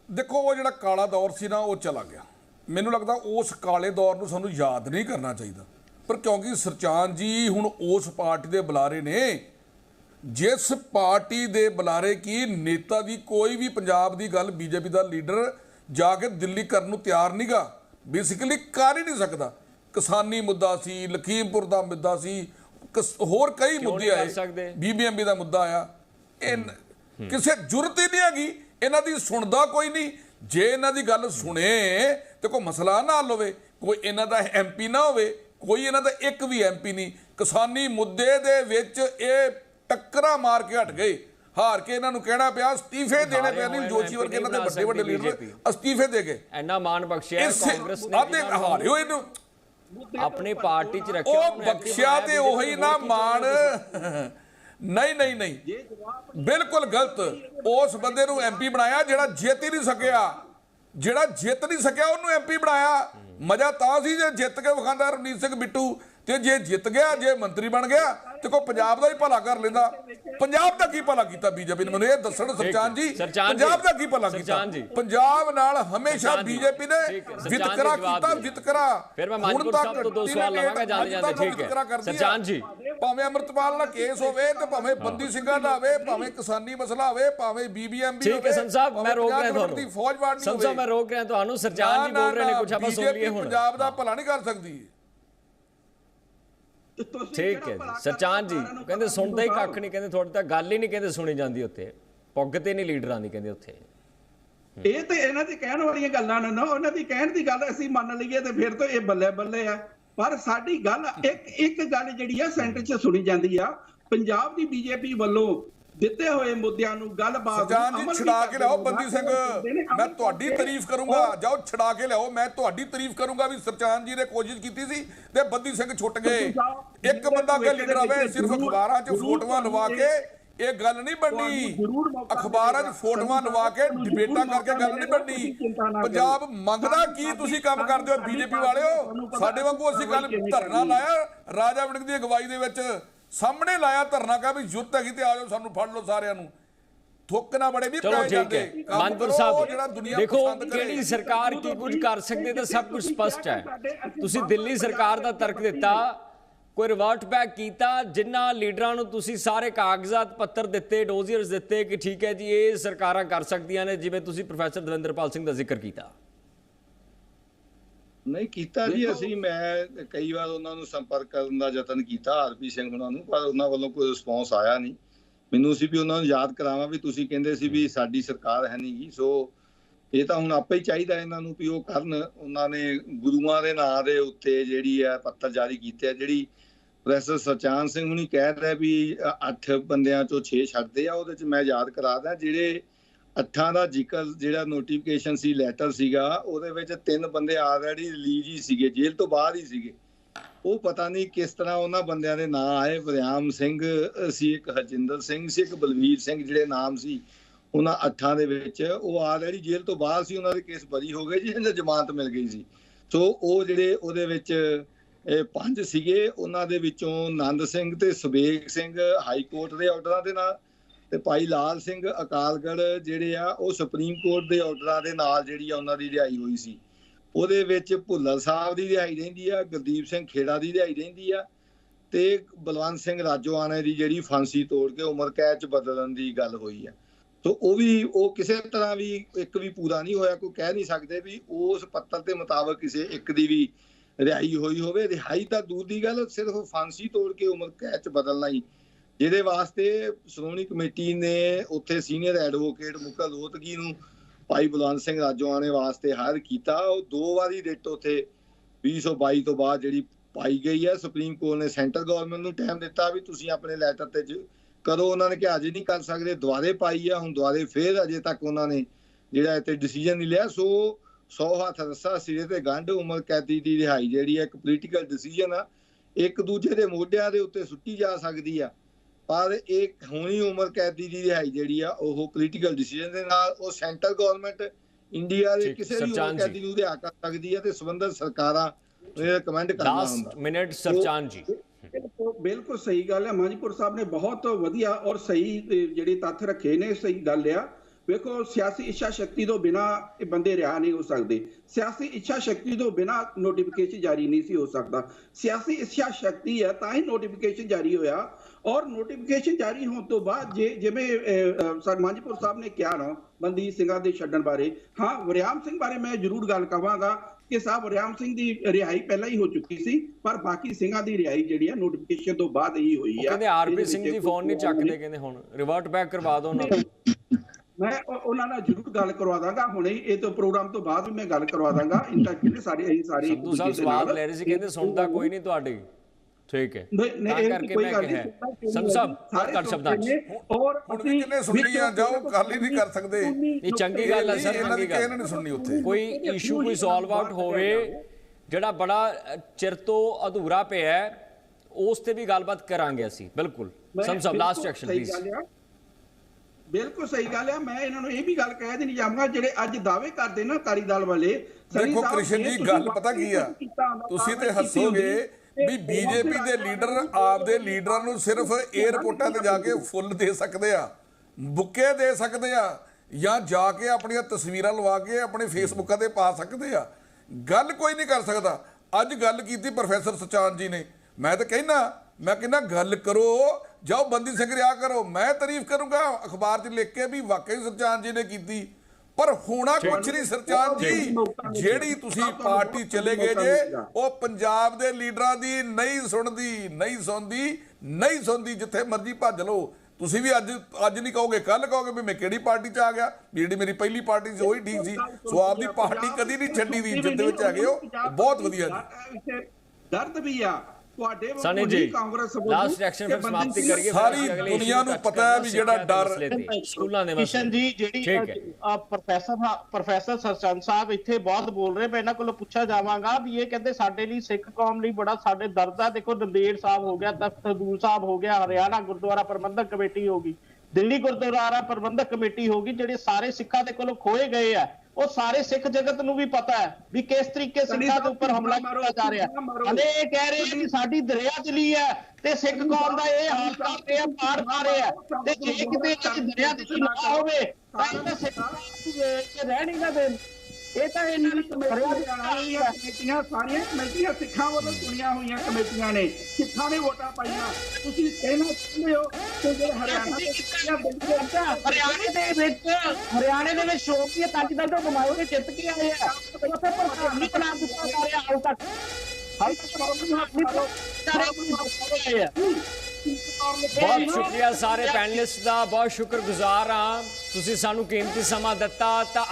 ਦੇਖੋ ਉਹ ਜਿਹੜਾ ਕਾਲਾ ਦੌਰ ਸੀ ਨਾ ਉਹ ਚਲਾ ਗਿਆ। ਮੈਨੂੰ ਲੱਗਦਾ ਉਸ ਕਾਲੇ ਦੌਰ ਨੂੰ ਸਾਨੂੰ ਯਾਦ ਨਹੀਂ ਕਰਨਾ ਚਾਹੀਦਾ। ਪਰ ਕਿਉਂਕਿ ਸਰਚਾਨ ਜੀ ਹੁਣ ਉਸ ਪਾਰਟੀ ਦੇ ਬੁਲਾਰੇ ਨੇ ਜਿਸ ਪਾਰਟੀ ਦੇ ਬੁਲਾਰੇ ਕੀ ਨੇਤਾ ਦੀ ਕੋਈ ਵੀ ਪੰਜਾਬ ਦੀ ਗੱਲ ਬੀਜੇਪੀ ਦਾ ਲੀਡਰ ਜਾ ਕੇ ਦਿੱਲੀ ਕਰਨ ਨੂੰ ਤਿਆਰ ਨਹੀਂਗਾ ਬੇਸਿਕਲੀ ਕਰ ਹੀ ਨਹੀਂ ਸਕਦਾ। ਕਿਸਾਨੀ ਮੁੱਦਾ ਸੀ ਲਖੀਮਪੁਰ ਦਾ ਮੁੱਦਾ ਸੀ ਹੋਰ ਕਈ ਮੁੱਦੇ ਆਏ? ਬੀਬੀਐਮਬੀ ਦਾ ਮੁੱਦਾ ਆਇਆ। ਇਹ ਕਿਸੇ ਜੁਰਤ ਹੀ ਨਹੀਂ ਹੈਗੀ। ਇਹਨਾਂ ਦੀ ਸੁਣਦਾ ਕੋਈ ਨਹੀਂ। ਜੇ ਇਹਨਾਂ ਦੀ ਗੱਲ ਸੁਣੇ ਤੇ ਕੋਈ ਮਸਲਾ ਨਾ ਹੱਲ ਹੋਵੇ ਕੋਈ ਇਹਨਾਂ ਦਾ ਐਮਪੀ ਨਾ ਹੋਵੇ ਕੋਈ ਇਹਨਾਂ ਦਾ ਇੱਕ ਵੀ ਐਮਪੀ ਨਹੀਂ। ਕਿਸਾਨੀ ਮੁੱਦੇ ਦੇ ਵਿੱਚ ਇਹ ਟੱਕਰਾਂ ਮਾਰ ਕੇ ਹਟ ਗਏ। ਹਾਰ ਕੇ ਇਹਨਾਂ ਨੂੰ ਕਹਿਣਾ ਪਿਆ ਅਸਤੀਫੇ ਦੇਣੇ ਪਏ ਅਨਿਲ ਜੋਸ਼ੀ ਵਰਗੇ ਇਹਨਾਂ ਦੇ ਨਹੀਂ ਵੱਡੇ ਵੱਡੇ ਲੀਡਰ ਅਸਤੀਫੇ ਦੇ ਗਏ। ਇੰਨਾ ਮਾਣ ਬਖਸ਼ਿਆ ਕਾਂਗਰਸ ਨੇ ਆਦੇ ਜਿਨ੍ਹਾਂ ਨੂੰ ਹਾਰੇ ਹੋਏ ਇਹਨੂੰ ਆਪਣੀ ਪਾਰਟੀ 'ਚ ਰੱਖਿਆ ਉਹ ਬਖਸ਼ਿਆ ਤੇ ਉਹੀ ਨੂੰ ਨਾ ਹੋਰ ਕੀ ਮਾਣ। ਚਾਹੀਦਾ ਨਹੀਂ ਨਹੀਂ ਨਹੀਂ। ਬਿਲਕੁਲ ਗਲਤ। ਉਸ ਬੰਦੇ ਨੂੰ ਐਮਪੀ ਬਣਾਇਆ ਜਿਹੜਾ ਜਿੱਤ ਹੀ ਨਹੀਂ ਸਕਿਆ। ਜਿਹੜਾ ਜਿੱਤ ਨਹੀਂ ਸਕਿਆ ਉਹਨੂੰ ਐਮਪੀ ਬਣਾਇਆ। ਮਜ਼ਾ ਤਾਂ ਸੀ ਜੇ ਜਿੱਤ ਕੇ ਵਿਖਾਉਂਦਾ ਰਣਜੀਤ ਸਿੰਘ ਬਿੱਟੂ। ਤੇ ਜੇ ਜਿੱਤ ਗਿਆ ਜੇ ਮੰਤਰੀ ਬਣ ਗਿਆ ਤੇ ਕੋ ਪੰਜਾਬ ਦਾ ਹੀ ਭਲਾ ਕਰ ਲੈਂਦਾ ਪੰਜਾਬ ਦਾ ਕੀ ਭਲਾ ਕੀਤਾ ਬੀਜੇਪੀ ਨੇ ਮੈਨੂੰ ਇਹ ਦੱਸਣ ਸਰਚਾਨ ਜੀ। ਪੰਜਾਬ ਦਾ ਕੀ ਭਲਾ ਕੀਤਾ ਸਰਚਾਨ ਜੀ। ਪੰਜਾਬ ਨਾਲ ਹਮੇਸ਼ਾ। ਬੀਜੇਪੀ ਨੇ ਵਿਤਕਰਾ ਕੀਤਾ। ਵਿਤਕਰਾ ਫਿਰ ਮੈਂ ਮਾਨਪੁਰ ਸਾਹਿਬ ਤੋਂ ਦੋ ਸਵਾਲ ਲਵਾਂਗਾ, ਜਾਂਦੇ ਜਾਂਦੇ, ਠੀਕ ਹੈ। ਸਰਚਾਨ ਜੀ। ਭਾਵੇਂ ਅਮਰਤਪਾਲ ਦਾ ਕੇਸ ਹੋਵੇ ਤੇ ਭਾਵੇਂ ਬੰਦੀ ਸਿੰਘਾਂ ਦਾ ਹੋਵੇ ਭਾਵੇਂ ਕਿਸਾਨੀ ਮਸਲਾ ਹੋਵੇ ਭਾਵੇਂ ਬੀਬੀਐਮਬੀ ਠੀਕ ਹੈ ਸੰਤ ਸਾਹਿਬ ਮੈਂ ਰੋਕ ਰਿਹਾ ਦੀ ਫੌਜ ਤੁਹਾਨੂੰ ਵਾਰਨੀ ਸੰਤ ਸਾਹਿਬ ਮੈਂ ਰੋਕ ਰਿਹਾ ਤੁਹਾਨੂੰ ਸਰਚਾਨ ਜੀ ਬੋਲ ਰਹੇ ਨੇ ਕੁਝ ਆਪਾਂ ਸੁਣ ਲਈਏ ਹੁਣ ਪੰਜਾਬ ਦਾ ਭਲਾ ਨਹੀਂ ਕਰ ਸਕਦੀ ਠੀਕ ਹੈ ਜੀ। ਸਰਚਾਨ ਜੀ ਕਹਿੰਦੇ ਸੁਣਦਾ ਹੀ ਕੱਖ ਨਹੀਂ ਕਹਿੰਦੇ ਤੁਹਾਡੇ ਤਾਂ ਗੱਲ ਹੀ ਨਹੀਂ ਕਹਿੰਦੇ ਸੁਣੀ ਜਾਂਦੀ ਉੱਥੇ। ਪੁੱਗਤੇ ਨਹੀਂ ਲੀਡਰਾਂ ਦੀ ਕਹਿੰਦੇ ਉੱਥੇ। ਇਹ ਤੇ ਇਹਨਾਂ ਦੀ ਕਹਿਣ ਵਾਲੀਆਂ ਗੱਲਾਂ ਨੇ ਨਾ ਉਹਨਾਂ ਦੀ ਕਹਿਣ ਦੀ ਗੱਲ ਅਸੀਂ ਮੰਨ ਲਈਏ ਤੇ ਫਿਰ ਤਾਂ ਇਹ ਬੱਲੇ ਬੱਲੇ ਆ। ਪਰ ਸਾਡੀ ਗੱਲ ਇੱਕ ਇੱਕ ਗੱਲ ਜਿਹੜੀ ਆ ਸੈਂਟਰ 'ਚ ਸੁਣੀ ਜਾਂਦੀ ਆ ਪੰਜਾਬ ਦੀ ਬੀਜੇਪੀ ਵੱਲੋਂ ਦਿੱਤੇ ਹੋਏ ਮੁੱਦਿਆਂ ਨੂੰ ਗੱਲਬਾਤ ਸਰਜਾਨ ਜੀ ਛੜਾ ਕੇ ਲਿਆਓ। ਬੰਦੀ ਸਿੰਘ ਮੈਂ ਤੁਹਾਡੀ ਤਾਰੀਫ। ਕਰੂੰਗਾ। ਜਾਓ ਛੜਾ ਕੇ ਲਿਆਓ। ਮੈਂ ਤੁਹਾਡੀ ਤਾਰੀਫ ਕਰੂੰਗਾ ਵੀ ਸਰਜਾਨ ਜੀ ਨੇ ਕੋਸ਼ਿਸ਼ ਕੀਤੀ ਸੀ ਤੇ ਬੰਦੀ ਸਿੰਘ ਛੁੱਟ ਗਏ। ਇੱਕ ਬੰਦਾ ਕੇ ਲੀਡਰ ਆਵੇ ਸਿਰਫ ਅਖਬਾਰਾਂ 'ਚ ਫੋਟੋਆਂ ਲਵਾ ਕੇ ਇਹ ਗੱਲ ਨਹੀਂ ਬਣਨੀ। ਅਖਬਾਰਾਂ 'ਚ ਫੋਟੋਆਂ ਲਵਾ ਕੇ ਡਿਬੇਟਾਂ ਕਰਕੇ ਗੱਲ ਨਹੀਂ ਬਣਨੀ। ਪੰਜਾਬ ਮੰਗਦਾ ਕੀ ਤੁਸੀਂ ਕੰਮ ਕਰਦੇ ਹੋ ਬੀਜੇਪੀ ਵਾਲਿਓ? ਸਾਡੇ ਵਾਂਗੂ ਅਸੀਂ ਕੱਲ ਧਰਨਾ ਲਾਇਆ ਰਾਜਾ ਵੜਿੰਗ ਦੀ ਅਗਵਾਈ ਦੇ ਵਿੱਚ। ਸਾਹਮਣੇ ਲਾਇਆ ਧਰਨਾ ਕਹਾ ਵੀ ਜੁੱਤ ਹੈਗੀ ਤੇ ਆ ਜਾਓ ਸਾਨੂੰ ਫੜ ਲਓ ਸਾਰਿਆਂ ਨੂੰ। ਥੁੱਕ ਨਾ ਬੜੇ ਵੀ ਚਲੋ ਪੈ ਠੀਕ ਹੈ। ਮਾਨਪੁਰ ਸਾਹਿਬ ਦੇਖੋ। ਕਿਹੜੀ ਸਰਕਾਰ ਕੀ ਕੁਝ ਕਰ ਸਕਦੀ ਤਾਂ ਸਭ ਕੁਝ ਸਪਸ਼ਟ ਹੈ। ਤੁਸੀਂ ਦਿੱਲੀ ਸਰਕਾਰ ਦਾ ਤਰਕ ਦਿੱਤਾ ਕੋਈ ਰਿਵਰਟ ਬੈਕ ਕੀਤਾ ਜਿਨ੍ਹਾਂ ਲੀਡਰਾਂ ਨੂੰ ਤੁਸੀਂ ਸਾਰੇ ਕਾਗਜ਼ਾਤ ਪੱਤਰ ਦਿੱਤੇ ਡੋਜ਼ੀਅਰਸ ਦਿੱਤੇ ਕਿ ਠੀਕ ਹੈ ਜੀ ਇਹ ਸਰਕਾਰਾਂ ਕਰ ਸਕਦੀਆਂ ਨੇ ਜਿਵੇਂ ਤੁਸੀਂ ਪ੍ਰੋਫੈਸਰ ਦਵਿੰਦਰਪਾਲ ਸਿੰਘ ਦਾ ਜ਼ਿਕਰ ਕੀਤਾ। ਨਹੀਂ ਕੀਤਾ ਜੀ ਅਸੀਂ ਮੈਂ ਕਈ ਵਾਰ ਉਹਨਾਂ ਨੂੰ ਸੰਪਰਕ ਕਰਨ ਦਾ ਯਤਨ ਕੀਤਾ ਆਰਪੀ ਸਿੰਘ ਉਹਨਾਂ ਨੂੰ ਪਰ ਉਹਨਾਂ ਵੱਲੋਂ ਕੋਈ ਰਿਸਪੌਂਸ ਆਇਆ ਨਹੀਂ। ਮੈਨੂੰ ਸੀ ਵੀ ਉਹਨਾਂ ਨੂੰ ਯਾਦ ਕਰਾਵਾਂ ਵੀ ਤੁਸੀਂ ਕਹਿੰਦੇ ਸੀ ਵੀ ਸਾਡੀ ਸਰਕਾਰ ਹੈ ਨਹੀਂ ਗੀ ਸੋ ਇਹ ਤਾਂ ਹੁਣ ਆਪੇ ਹੀ ਚਾਹੀਦਾ ਇਹਨਾਂ ਨੂੰ ਵੀ ਉਹ ਕਰਨ। ਉਹਨਾਂ ਨੇ ਗੁਰੂਆਂ ਦੇ ਨਾਂ ਦੇ ਉੱਤੇ ਜਿਹੜੀ ਹੈ ਪੱਤਰ ਜਾਰੀ ਕੀਤੇ ਆ ਜਿਹੜੀ ਪ੍ਰੋਫੈਸਰ ਸਚਾਨ ਸਿੰਘ ਹੁਣੀ ਕਹਿ ਰਿਹਾ ਵੀ 8 ਬੰਦਿਆਂ ਚੋਂ 6 ਛੱਡਦੇ ਆ ਉਹਦੇ ਚ ਮੈਂ ਯਾਦ ਕਰਾ ਦਾਂ ਜਿਹੜੇ ਅੱਠਾਂ ਦਾ ਜ਼ਿਕਰ ਜਿਹੜਾ ਨੋਟੀਫਿਕੇਸ਼ਨ ਸੀ ਲੈਟਰ ਸੀਗਾ, ਉਹਦੇ ਵਿੱਚ ਤਿੰਨ ਬੰਦੇ ਆਲਰੇਡੀ ਰਿਲੀਜ਼ ਹੀ ਸੀਗੇ, ਜੇਲ੍ਹ ਤੋਂ ਬਾਹਰ ਹੀ ਸੀਗੇ। ਉਹ ਪਤਾ ਨਹੀਂ ਕਿਸ ਤਰ੍ਹਾਂ ਉਹਨਾਂ ਬੰਦਿਆਂ ਦੇ ਨਾਂ ਆਏ। ਵਰਿਆਮ ਸਿੰਘ ਸੀ ਇੱਕ ਹਰਜਿੰਦਰ ਸਿੰਘ, ਸੀ ਇੱਕ ਬਲਵੀਰ ਸਿੰਘ ਜਿਹੜੇ ਨਾਮ ਸੀ ਉਹਨਾਂ ਅੱਠਾਂ ਦੇ ਵਿੱਚ। ਉਹ ਆਲਰੇਡੀ ਜੇਲ੍ਹ ਤੋਂ ਬਾਹਰ ਸੀ, ਉਹਨਾਂ ਦੇ ਕੇਸ ਬਰੀ ਹੋ ਗਏ ਜੀ, ਇਹਨਾਂ ਜ਼ਮਾਨਤ ਮਿਲ ਗਈ ਸੀ। ਸੋ ਉਹ ਜਿਹੜੇ ਉਹਦੇ ਵਿੱਚ, ਇਹ ਪੰਜ ਸੀਗੇ। ਉਹਨਾਂ ਦੇ ਵਿੱਚੋਂ ਨੰਦ ਸਿੰਘ ਤੇ ਸੁਬੇਗ ਸਿੰਘ, ਹਾਈ ਕੋਰਟ ਦੇ ਆਰਡਰਾਂ ਦੇ ਨਾਲ ਤੇ ਭਾਈ ਲਾਲ ਸਿੰਘ ਅਕਾਲਗੜ੍ਹ ਜਿਹੜੇ ਆ, ਉਹ ਸੁਪਰੀਮ ਕੋਰਟ ਦੇ ਆਰਡਰਾਂ ਦੇ ਨਾਲ ਜਿਹੜੀ ਆ ਉਹਨਾਂ ਦੀ ਰਿਹਾਈ ਹੋਈ ਸੀ। ਉਹਦੇ ਵਿੱਚ ਭੁੱਲਰ ਸਾਹਿਬ ਦੀ ਰਿਹਾਈ ਰਹਿੰਦੀ ਆ, ਗੁਰਦੀਪ ਸਿੰਘ ਖੇੜਾ ਦੀ ਰਿਹਾਈ ਰਹਿੰਦੀ ਆ, ਤੇ ਬਲਵੰਤ ਸਿੰਘ ਰਾਜੋਆਣੇ ਦੀ ਜਿਹੜੀ ਫਾਂਸੀ ਤੋੜ ਕੇ ਉਮਰ ਕੈਦ ਚ ਬਦਲਣ ਦੀ ਗੱਲ ਹੋਈ ਆ। ਸੋ ਉਹ ਵੀ, ਉਹ ਕਿਸੇ ਤਰ੍ਹਾਂ ਵੀ ਇੱਕ ਵੀ ਪੂਰਾ ਨਹੀਂ ਹੋਇਆ, ਕੋਈ ਕਹਿ ਨਹੀਂ ਸਕਦੇ ਵੀ ਉਸ ਪੱਤਰ ਦੇ ਮੁਤਾਬਕ ਕਿਸੇ ਇੱਕ ਦੀ ਵੀ ਰਿਹਾਈ ਹੋਈ ਹੋਵੇ। ਰਿਹਾਈ ਤਾਂ ਦੂਰ ਦੀ ਗੱਲ, ਸਿਰਫ ਫਾਂਸੀ ਤੋੜ ਕੇ ਉਮਰ ਕੈਦ ਚ ਬਦਲਣਾ ਹੀ ਜਿਹਦੇ ਵਾਸਤੇ ਸ਼੍ਰੋਮਣੀ ਕਮੇਟੀ ਨੇ ਉੱਥੇ ਸੀਨੀਅਰ ਐਡਵੋਕੇਟ ਮੁਕਲ ਰੋਹਤਗੀ ਨੂੰ ਭਾਈ ਬਲਵੰਤ ਸਿੰਘ ਰਾਜੋਆਣੇ ਵਾਸਤੇ ਹਾਇਰ ਕੀਤਾ। ਉਹ ਦੋ ਵਾਰੀ ਰਿਟ ਉੱਥੇ 2022 ਤੋਂ ਬਾਅਦ ਜਿਹੜੀ ਪਾਈ ਗਈ ਹੈ। ਸੁਪਰੀਮ ਕੋਰਟ ਨੇ ਸੈਂਟਰ ਗਵਰਨਮੈਂਟ ਨੂੰ ਟਾਈਮ ਦਿੱਤਾ ਵੀ ਤੁਸੀਂ ਆਪਣੇ ਲੈਟਰ ਤੇ ਜ- ਉਹਨਾਂ ਨੇ ਕਿਹਾ ਅਜੇ ਨਹੀਂ ਕਰ ਸਕਦੇ ਦੁਆਰੇ ਪਾਈ ਆ, ਹੁਣ ਦੁਆਰੇ ਫੇਰ ਅਜੇ ਤੱਕ ਉਹਨਾਂ ਨੇ ਜਿਹੜਾ ਇੱਥੇ ਡਿਸੀਜਨ ਨਹੀਂ ਲਿਆ। ਸੋ 100 ਹੱਥ ਰੱਸਾ, ਸਿਰੇ ਤੇ ਗੰਢ, ਉਮਰ ਕੈਦੀ ਦੀ ਰਿਹਾਈ ਜਿਹੜੀ ਹੈ, ਇੱਕ ਪੋਲੀਟੀਕਲ ਡਿਸੀਜਨ ਆ। ਇੱਕ ਦੂਜੇ ਦੇ ਮੋਢਿਆਂ ਦੇ ਉੱਤੇ ਸੁੱਟੀ ਜਾ ਸਕਦੀ ਆ। ਪਰ ਇੱਕ ਹੁਣੀ ਉਮਰ ਕੈਦੀ ਦੀ ਰਿਹਾਈ ਜਿਹੜੀ ਆ ਉਹ ਪੋਲੀਟੀਕਲ ਡਿਸੀਜਨ ਦੇ ਨਾਲ ਉਹ ਸੈਂਟਰ ਗਵਰਨਮੈਂਟ ਇੰਡੀਆ ਦੇ ਕਿਸੇ ਵੀ ਉਮਰ। ਕੈਦੀ ਨੂੰ ਰਿਹਾ ਕਰ ਸਕਦੀ ਹੈ ਤੇ ਸੰਬੰਧਿਤ ਸਰਕਾਰਾਂ ਇਹ ਕਮੈਂਡ ਕਰਨਾ ਹੁੰਦਾ। ਲਾਸਟ ਮਿੰਟ ਸਰਚਾਨ ਜੀ। ਬਿਲਕੁਲ ਸਹੀ ਗੱਲ ਹੈ ਮਾਂਜੀਪੁਰ ਸਾਹਿਬ ਨੇ ਬਹੁਤ ਵਧੀਆ ਔਰ ਸਹੀ ਜਿਹੜੇ ਤੱਥ ਰੱਖੇ ਨੇ ਸਹੀ ਗੱਲ ਆ। ਵੇਖੋ ਸਿਆਸੀ ਇੱਛਾ ਸ਼ਕਤੀ ਤੋਂ ਬਿਨਾ ਇਹ ਬੰਦੇ ਰਿਹਾ ਨਹੀਂ ਹੋ ਸਕਦੇ। ਸਿਆਸੀ ਇੱਛਾ ਸ਼ਕਤੀ ਤੋਂ ਬਿਨਾ ਨੋਟੀਫਿਕੇਸ਼ਨ ਜਾਰੀ ਨਹੀਂ ਸੀ ਹੋ ਸਕਦਾ। ਸਿਆਸੀ ਇੱਛਾ ਸ਼ਕਤੀ ਹੈ ਤਾਂ ਹੀ ਨੋਟੀਫਿਕੇਸ਼ਨ ਜਾਰੀ ਹੋਇਆ। ਔਰ ਨੋਟੀਫਿਕੇਸ਼ਨ ਜਾਰੀ ਹੋਣ ਤੋਂ ਬਾਅਦ ਜੇ ਜਿਵੇਂ ਅਹ, ਅਹ, ਸਰ ਮਾਂਜੀਪੁਰ ਸਾਹਿਬ ਨੇ ਕਿਹਾ ਨਾ ਬੰਦੀ ਸਿੰਘਾਂ ਦੇ ਛੱਡਣ ਬਾਰੇ ਹਾਂ ਵਰਿਆਮ ਸਿੰਘ ਬਾਰੇ ਮੈਂ ਜ਼ਰੂਰ ਗੱਲ ਕਵਾਂਗਾ ਕਿ ਸਾਹਿਬ ਵਰਿਆਮ ਸਿੰਘ ਦੀ ਰਿਹਾਈ ਪਹਿਲਾਂ ਹੀ ਹੋ ਚੁੱਕੀ ਸੀ ਪਰ ਬਾਕੀ ਸਿੰਘਾਂ ਦੀ ਰਿਹਾਈ ਜਿਹੜੀ ਆ ਨੋਟੀਫਿਕੇਸ਼ਨ ਤੋਂ ਬਾਅਦ ਹੀ ਹੋਈ ਆ। ਕਹਿੰਦੇ ਆਰਪੀ ਸਿੰਘ ਜੀ ਫੋਨ ਨਹੀਂ ਚੱਕਦੇ ਕਹਿੰਦੇ ਹੁਣ ਰਿਵਰਟ ਬੈਕ ਕਰਵਾ ਦਿਓ ਉਹਨਾਂ ਨੂੰ। ਮੈਂ ਉਹ- ਉਹਨਾਂ ਨਾਲ ਜ਼ਰੂਰ ਗੱਲ ਕਰਵਾ ਦਾਂਗਾ ਹੁਣੇ ਇਹ ਤੋਂ ਪ੍ਰੋਗਰਾਮ ਤੋਂ ਬਾਅਦ ਵੀ ਮੈਂ ਗੱਲ ਕਰਵਾ ਦਾਂਗਾ ਇੰਟਰੈਕਟ ਸਾਰੇ ਅਸੀਂ ਸਾਰੇ ਦੇ ਸਵਾਲ ਲੈ ਰਹੇ ਸੀ ਕਹਿੰਦੇ ਸੁਣਦਾ ਕੋਈ ਨਹੀਂ ਤੁਹਾਡੀ। ਠੀਕ ਹੈ। ਨਹੀਂ, ਨਹੀਂ, ਤਾਂ ਇਹ ਕਰਕੇ ਕੋਈ ਮੈਂ ਗੱਲ ਨਹੀਂ, ਕਿਹਾ ਸਾਰੇ ਘੱਟ ਸ਼ਬਦਾਂ ਚ ਨੇ, ਔਰ ਅਸੀਂ ਕਿੰਨੇ ਸੁਣੀ ਵਿੱਚੋਂ ਆ, ਜਾਓ, ਗੱਲ ਹੀ ਨਹੀਂ ਕਰ ਸਕਦੇ। ਇਹ ਚੰਗੀ ਗੱਲ ਹੈ ਸਰ ਇਹਨਾਂ ਚੰਗੀ ਨੇ ਗੱਲ ਨਹੀਂ ਸੁਣਨੀ ਉੱਥੇ? ਕੋਈ ਇਸ਼ੂ ਕੋਈ ਸੋਲਵ ਆਊਟ ਹੋਵੇ ਜਿਹੜਾ ਬੜਾ ਚਿਰ ਤੋਂ ਅਧੂਰਾ ਪਿਆ ਹੈ ਉਸ ਤੇ ਵੀ ਗੱਲਬਾਤ ਕਰਾਂਗੇ ਅਸੀਂ ਬਿਲਕੁਲ। ਸਾਹਿਬ ਲਾਸਟ ਪਲੀਜ਼ ਆ। ਬਿਲਕੁਲ ਸਹੀ ਗੱਲ ਹੈ ਮੈਂ ਇਹਨਾਂ ਨੂੰ ਇਹ ਵੀ ਗੱਲ ਕਹਿ ਦੇਣੀ ਚਾਹਾਂਗਾ ਜਿਹੜੇ ਅੱਜ ਦਾਅਵੇ ਕਰਦੇ ਨਾ ਅਕਾਲੀ ਦਲ ਵਾਲੇ ਦੇਖੋ ਸਾਹਿਬ, ਕ੍ਰਿਸ਼ਨ ਜੇ ਗੱਲ ਪਤਾ ਕੀ ਆ? ਤੁਸੀਂ ਤੇ ਹੱਸੋਗੇ ਵੀ ਬੀਜੇਪੀ ਦੇ ਲੀਡਰ ਆਪਦੇ ਲੀਡਰਾਂ ਨੂੰ ਸਿਰਫ 에ਅਰਪੋਰਟਾਂ ਤੇ ਜਾ ਕੇ ਫੁੱਲ ਦੇ ਸਕਦੇ ਆ, ਬੁੱਕੇ ਦੇ ਸਕਦੇ ਆ, ਜਾਂ ਜਾ ਕੇ ਆਪਣੀਆਂ ਤਸਵੀਰਾਂ ਲਵਾ ਕੇ ਆਪਣੇ ਫੇਸਬੁੱਕਾਂ ਤੇ ਪਾ ਸਕਦੇ ਆ। ਗੱਲ ਕੋਈ ਨਹੀਂ ਕਰ ਸਕਦਾ। ਅੱਜ ਗੱਲ ਕੀਤੀ ਪ੍ਰੋਫੈਸਰ ਸਚਾਨ ਜੀ ਨੇ। ਮੈਂ ਤਾਂ ਕਹਿਣਾ ਮੈਂ ਕਹਿੰਦਾ, ਗੱਲ ਕਰੋ, ਜਾਓ ਬੰਦੀ ਸਿੰਘ ਰਿਆ ਕਰੋ। ਮੈਂ ਤਾਰੀਫ ਕਰੂੰਗਾ ਅਖਬਾਰ 'ਚ ਲਿਖ ਕੇ ਵੀ ਵਾਕਈ ਸਚਾਨ ਜੀ ਨੇ ਕੀਤੀ। ਪਰ ਹੋਣਾ ਕੁਛ ਨਹੀਂ ਸਰਚਾਨ ਜੀ। ਜਿਹੜੀ ਤੁਸੀਂ ਪਾਰਟੀ ਚਲੇ ਗਏ ਜੇ ਉਹ ਪੰਜਾਬ ਦੇ ਲੀਡਰਾਂ ਦੀ ਨਹੀਂ ਸੁਣਦੀ ਨਹੀਂ ਸੁਣਦੀ ਨਹੀਂ ਸੁਣਦੀ ਜਿੱਥੇ ਮਰਜ਼ੀ ਭੱਜ ਲਓ। ਤੁਸੀਂ ਵੀ ਅੱਜ ਅੱਜ ਨਹੀਂ ਕਹੋਗੇ ਕੱਲ ਕਹੋਗੇ ਵੀ ਮੈਂ ਕਿਹੜੀ ਪਾਰਟੀ 'ਚ ਆ ਗਿਆ? ਵੀ ਜਿਹੜੀ ਮੇਰੀ ਪਹਿਲੀ ਪਾਰਟੀ ਸੀ ਉਹੀ ਠੀਕ ਸੀ। ਸੋ ਆਪਦੀ ਪਾਰਟੀ ਕਦੀ ਨਹੀਂ ਛੱਡੀ ਦੀ ਇੱਜ਼ਤ ਦੇ ਵਿੱਚ ਹੈਗੇ ਹੋ ਬਹੁਤ ਵਧੀਆ ਜੀ। ਦਰਦ ਵੀ ਆ। ਤੁਹਾਡੇ ਨਹੀਂ ਜੀ ਕਾਂਗਰਸ ਵੱਲੋਂ ਲਾਸਟ ਐਕਸ਼ਨ ਕਿ ਫਿਰ ਸਮਾਪਤੀ ਕਰੀਏ ਸਾਰੀ ਦੁਨੀਆ ਨੂੰ ਪਤਾ ਹੈ ਵੀ ਜਿਹੜਾ ਡਰ- ਸਕੂਲਾਂ ਦੇ ਕਿਸ਼ਨ ਜੀ ਜਿਹੜੀ ਪ੍ਰੋਫੈਸਰ ਪ੍ਰੋਫੈਸਰ ਸਰਚੰਦ ਸਾਹਿਬ ਇੱਥੇ ਬਹੁਤ ਬੋਲ ਰਹੇ ਮੈਂ ਇਹਨਾਂ ਕੋਲੋਂ ਪੁੱਛਿਆ ਜਾਵਾਂਗਾ ਵੀ ਇਹ ਕਹਿੰਦੇ ਸਾਡੇ ਲਈ ਸਿੱਖ ਕੌਮ ਲਈ ਬੜਾ ਸਾਡੇ ਦਰਦ ਆ। ਦੇਖੋ ਨੰਦੇੜ ਸਾਹਿਬ ਹੋ ਗਿਆ ਤਖਤ ਹਜ਼ੂਰ ਸਾਹਿਬ ਹੋ ਗਿਆ ਹਰਿਆਣਾ ਗੁਰਦੁਆਰਾ ਪ੍ਰਬੰਧਕ ਕਮੇਟੀ ਹੋ ਗਈ ਦਿੱਲੀ ਗੁਰਦੁਆਰਾ ਪ੍ਰਬੰਧਕ ਕਮੇਟੀ ਹੋ ਗਈ ਜਿਹੜੇ ਸਾਰੇ ਸਿੱਖਾਂ ਦੇ ਕੋਲੋਂ ਖੋਏ ਗਏ ਆ। ਉਹ ਸਾਰੇ ਸਿੱਖ ਜਗਤ ਨੂੰ ਵੀ ਪਤਾ ਹੈ ਵੀ ਕਿਸ ਤਰੀਕੇ ਸਿੱਖਾਂ ਦੇ ਉੱਪਰ ਹਮਲਾ ਕੀਤਾ ਜਾ ਰਿਹਾ ਹਲੇ ਇਹ ਕਹਿ ਰਹੇ ਕਿ ਸਾਡੀ ਦਰਿਆ ਚਲੀ ਹੈ ਤੇ ਸਿੱਖ ਕੌਮ ਦਾ ਇਹ ਹਾਲ ਕਰ ਰਹੇ ਆ ਮਾਰ ਖਾ ਰਹੇ ਤੇ ਜੇ ਕਿਤੇ ਅੱਜ ਦਰਿਆ ਚਲੀ ਨਾ ਹੋਵੇ ਤਾਂ ਇਹਨਾਂ ਸਿੱਖ ਕੌਮ ਨੂੰ ਵੇਖ ਕੇ ਰਹਿ ਨਹੀਂ ਨਾ ਦੇਣ। ਇਹ ਤਾਂ ਇਹਨਾਂ ਦੀ ਕਮੇਟੀਆਂ ਕਮੇਟੀਆਂ ਸਾਰੀਆਂ ਕਮੇਟੀਆਂ ਸਿੱਖਾਂ ਵੱਲੋਂ ਚੁਣੀਆਂ ਹੋਈਆਂ ਕਮੇਟੀਆਂ ਨੇ, ਸਿੱਖਾਂ ਨੇ ਵੋਟਾਂ ਪਾਈਆਂ। ਤੁਸੀਂ ਕਹਿਣਾ ਚਾਹੁੰਦੇ ਹੋ ਕਿ ਜਿਹੜੇ ਹਰਿਆਣਾ ਦੇ ਹਰਿਆਣੇ ਦੇ ਵਿੱਚ, ਹਰਿਆਣੇ ਦੇ ਵਿੱਚ ਸ਼ੋਕੀ ਅਕਾਲੀ ਦਲ ਤੋਂ ਕਮਾਏ ਕੇ ਜਿੱਤ ਕੇ ਆਏ ਆ? ਉੱਥੇ ਪ੍ਰਧਾਨ ਨਹੀਂ ਬਣਾ ਦਿੱਤਾ ਜਾ ਹਾਲ ਤੱਕ। ਹਾਲ ਤੱਕ ਪ੍ਰਧਾਨ ਨਹੀਂ ਬਣਾ ਰਿਹਾ ਬਹੁਤ ਸ਼ੁਕਰੀਆ ਸਾਰੇ ਪੈਨਲਿਸਟ ਦਾ, ਬਹੁਤ ਸ਼ੁਕਰਗੁਜ਼ਾਰ ਹਾਂ। ਤੁਸੀਂ ਸਾਨੂੰ ਕੀਮਤੀ ਸਮਾਂ ਦਿੱਤਾ ਤਾਂ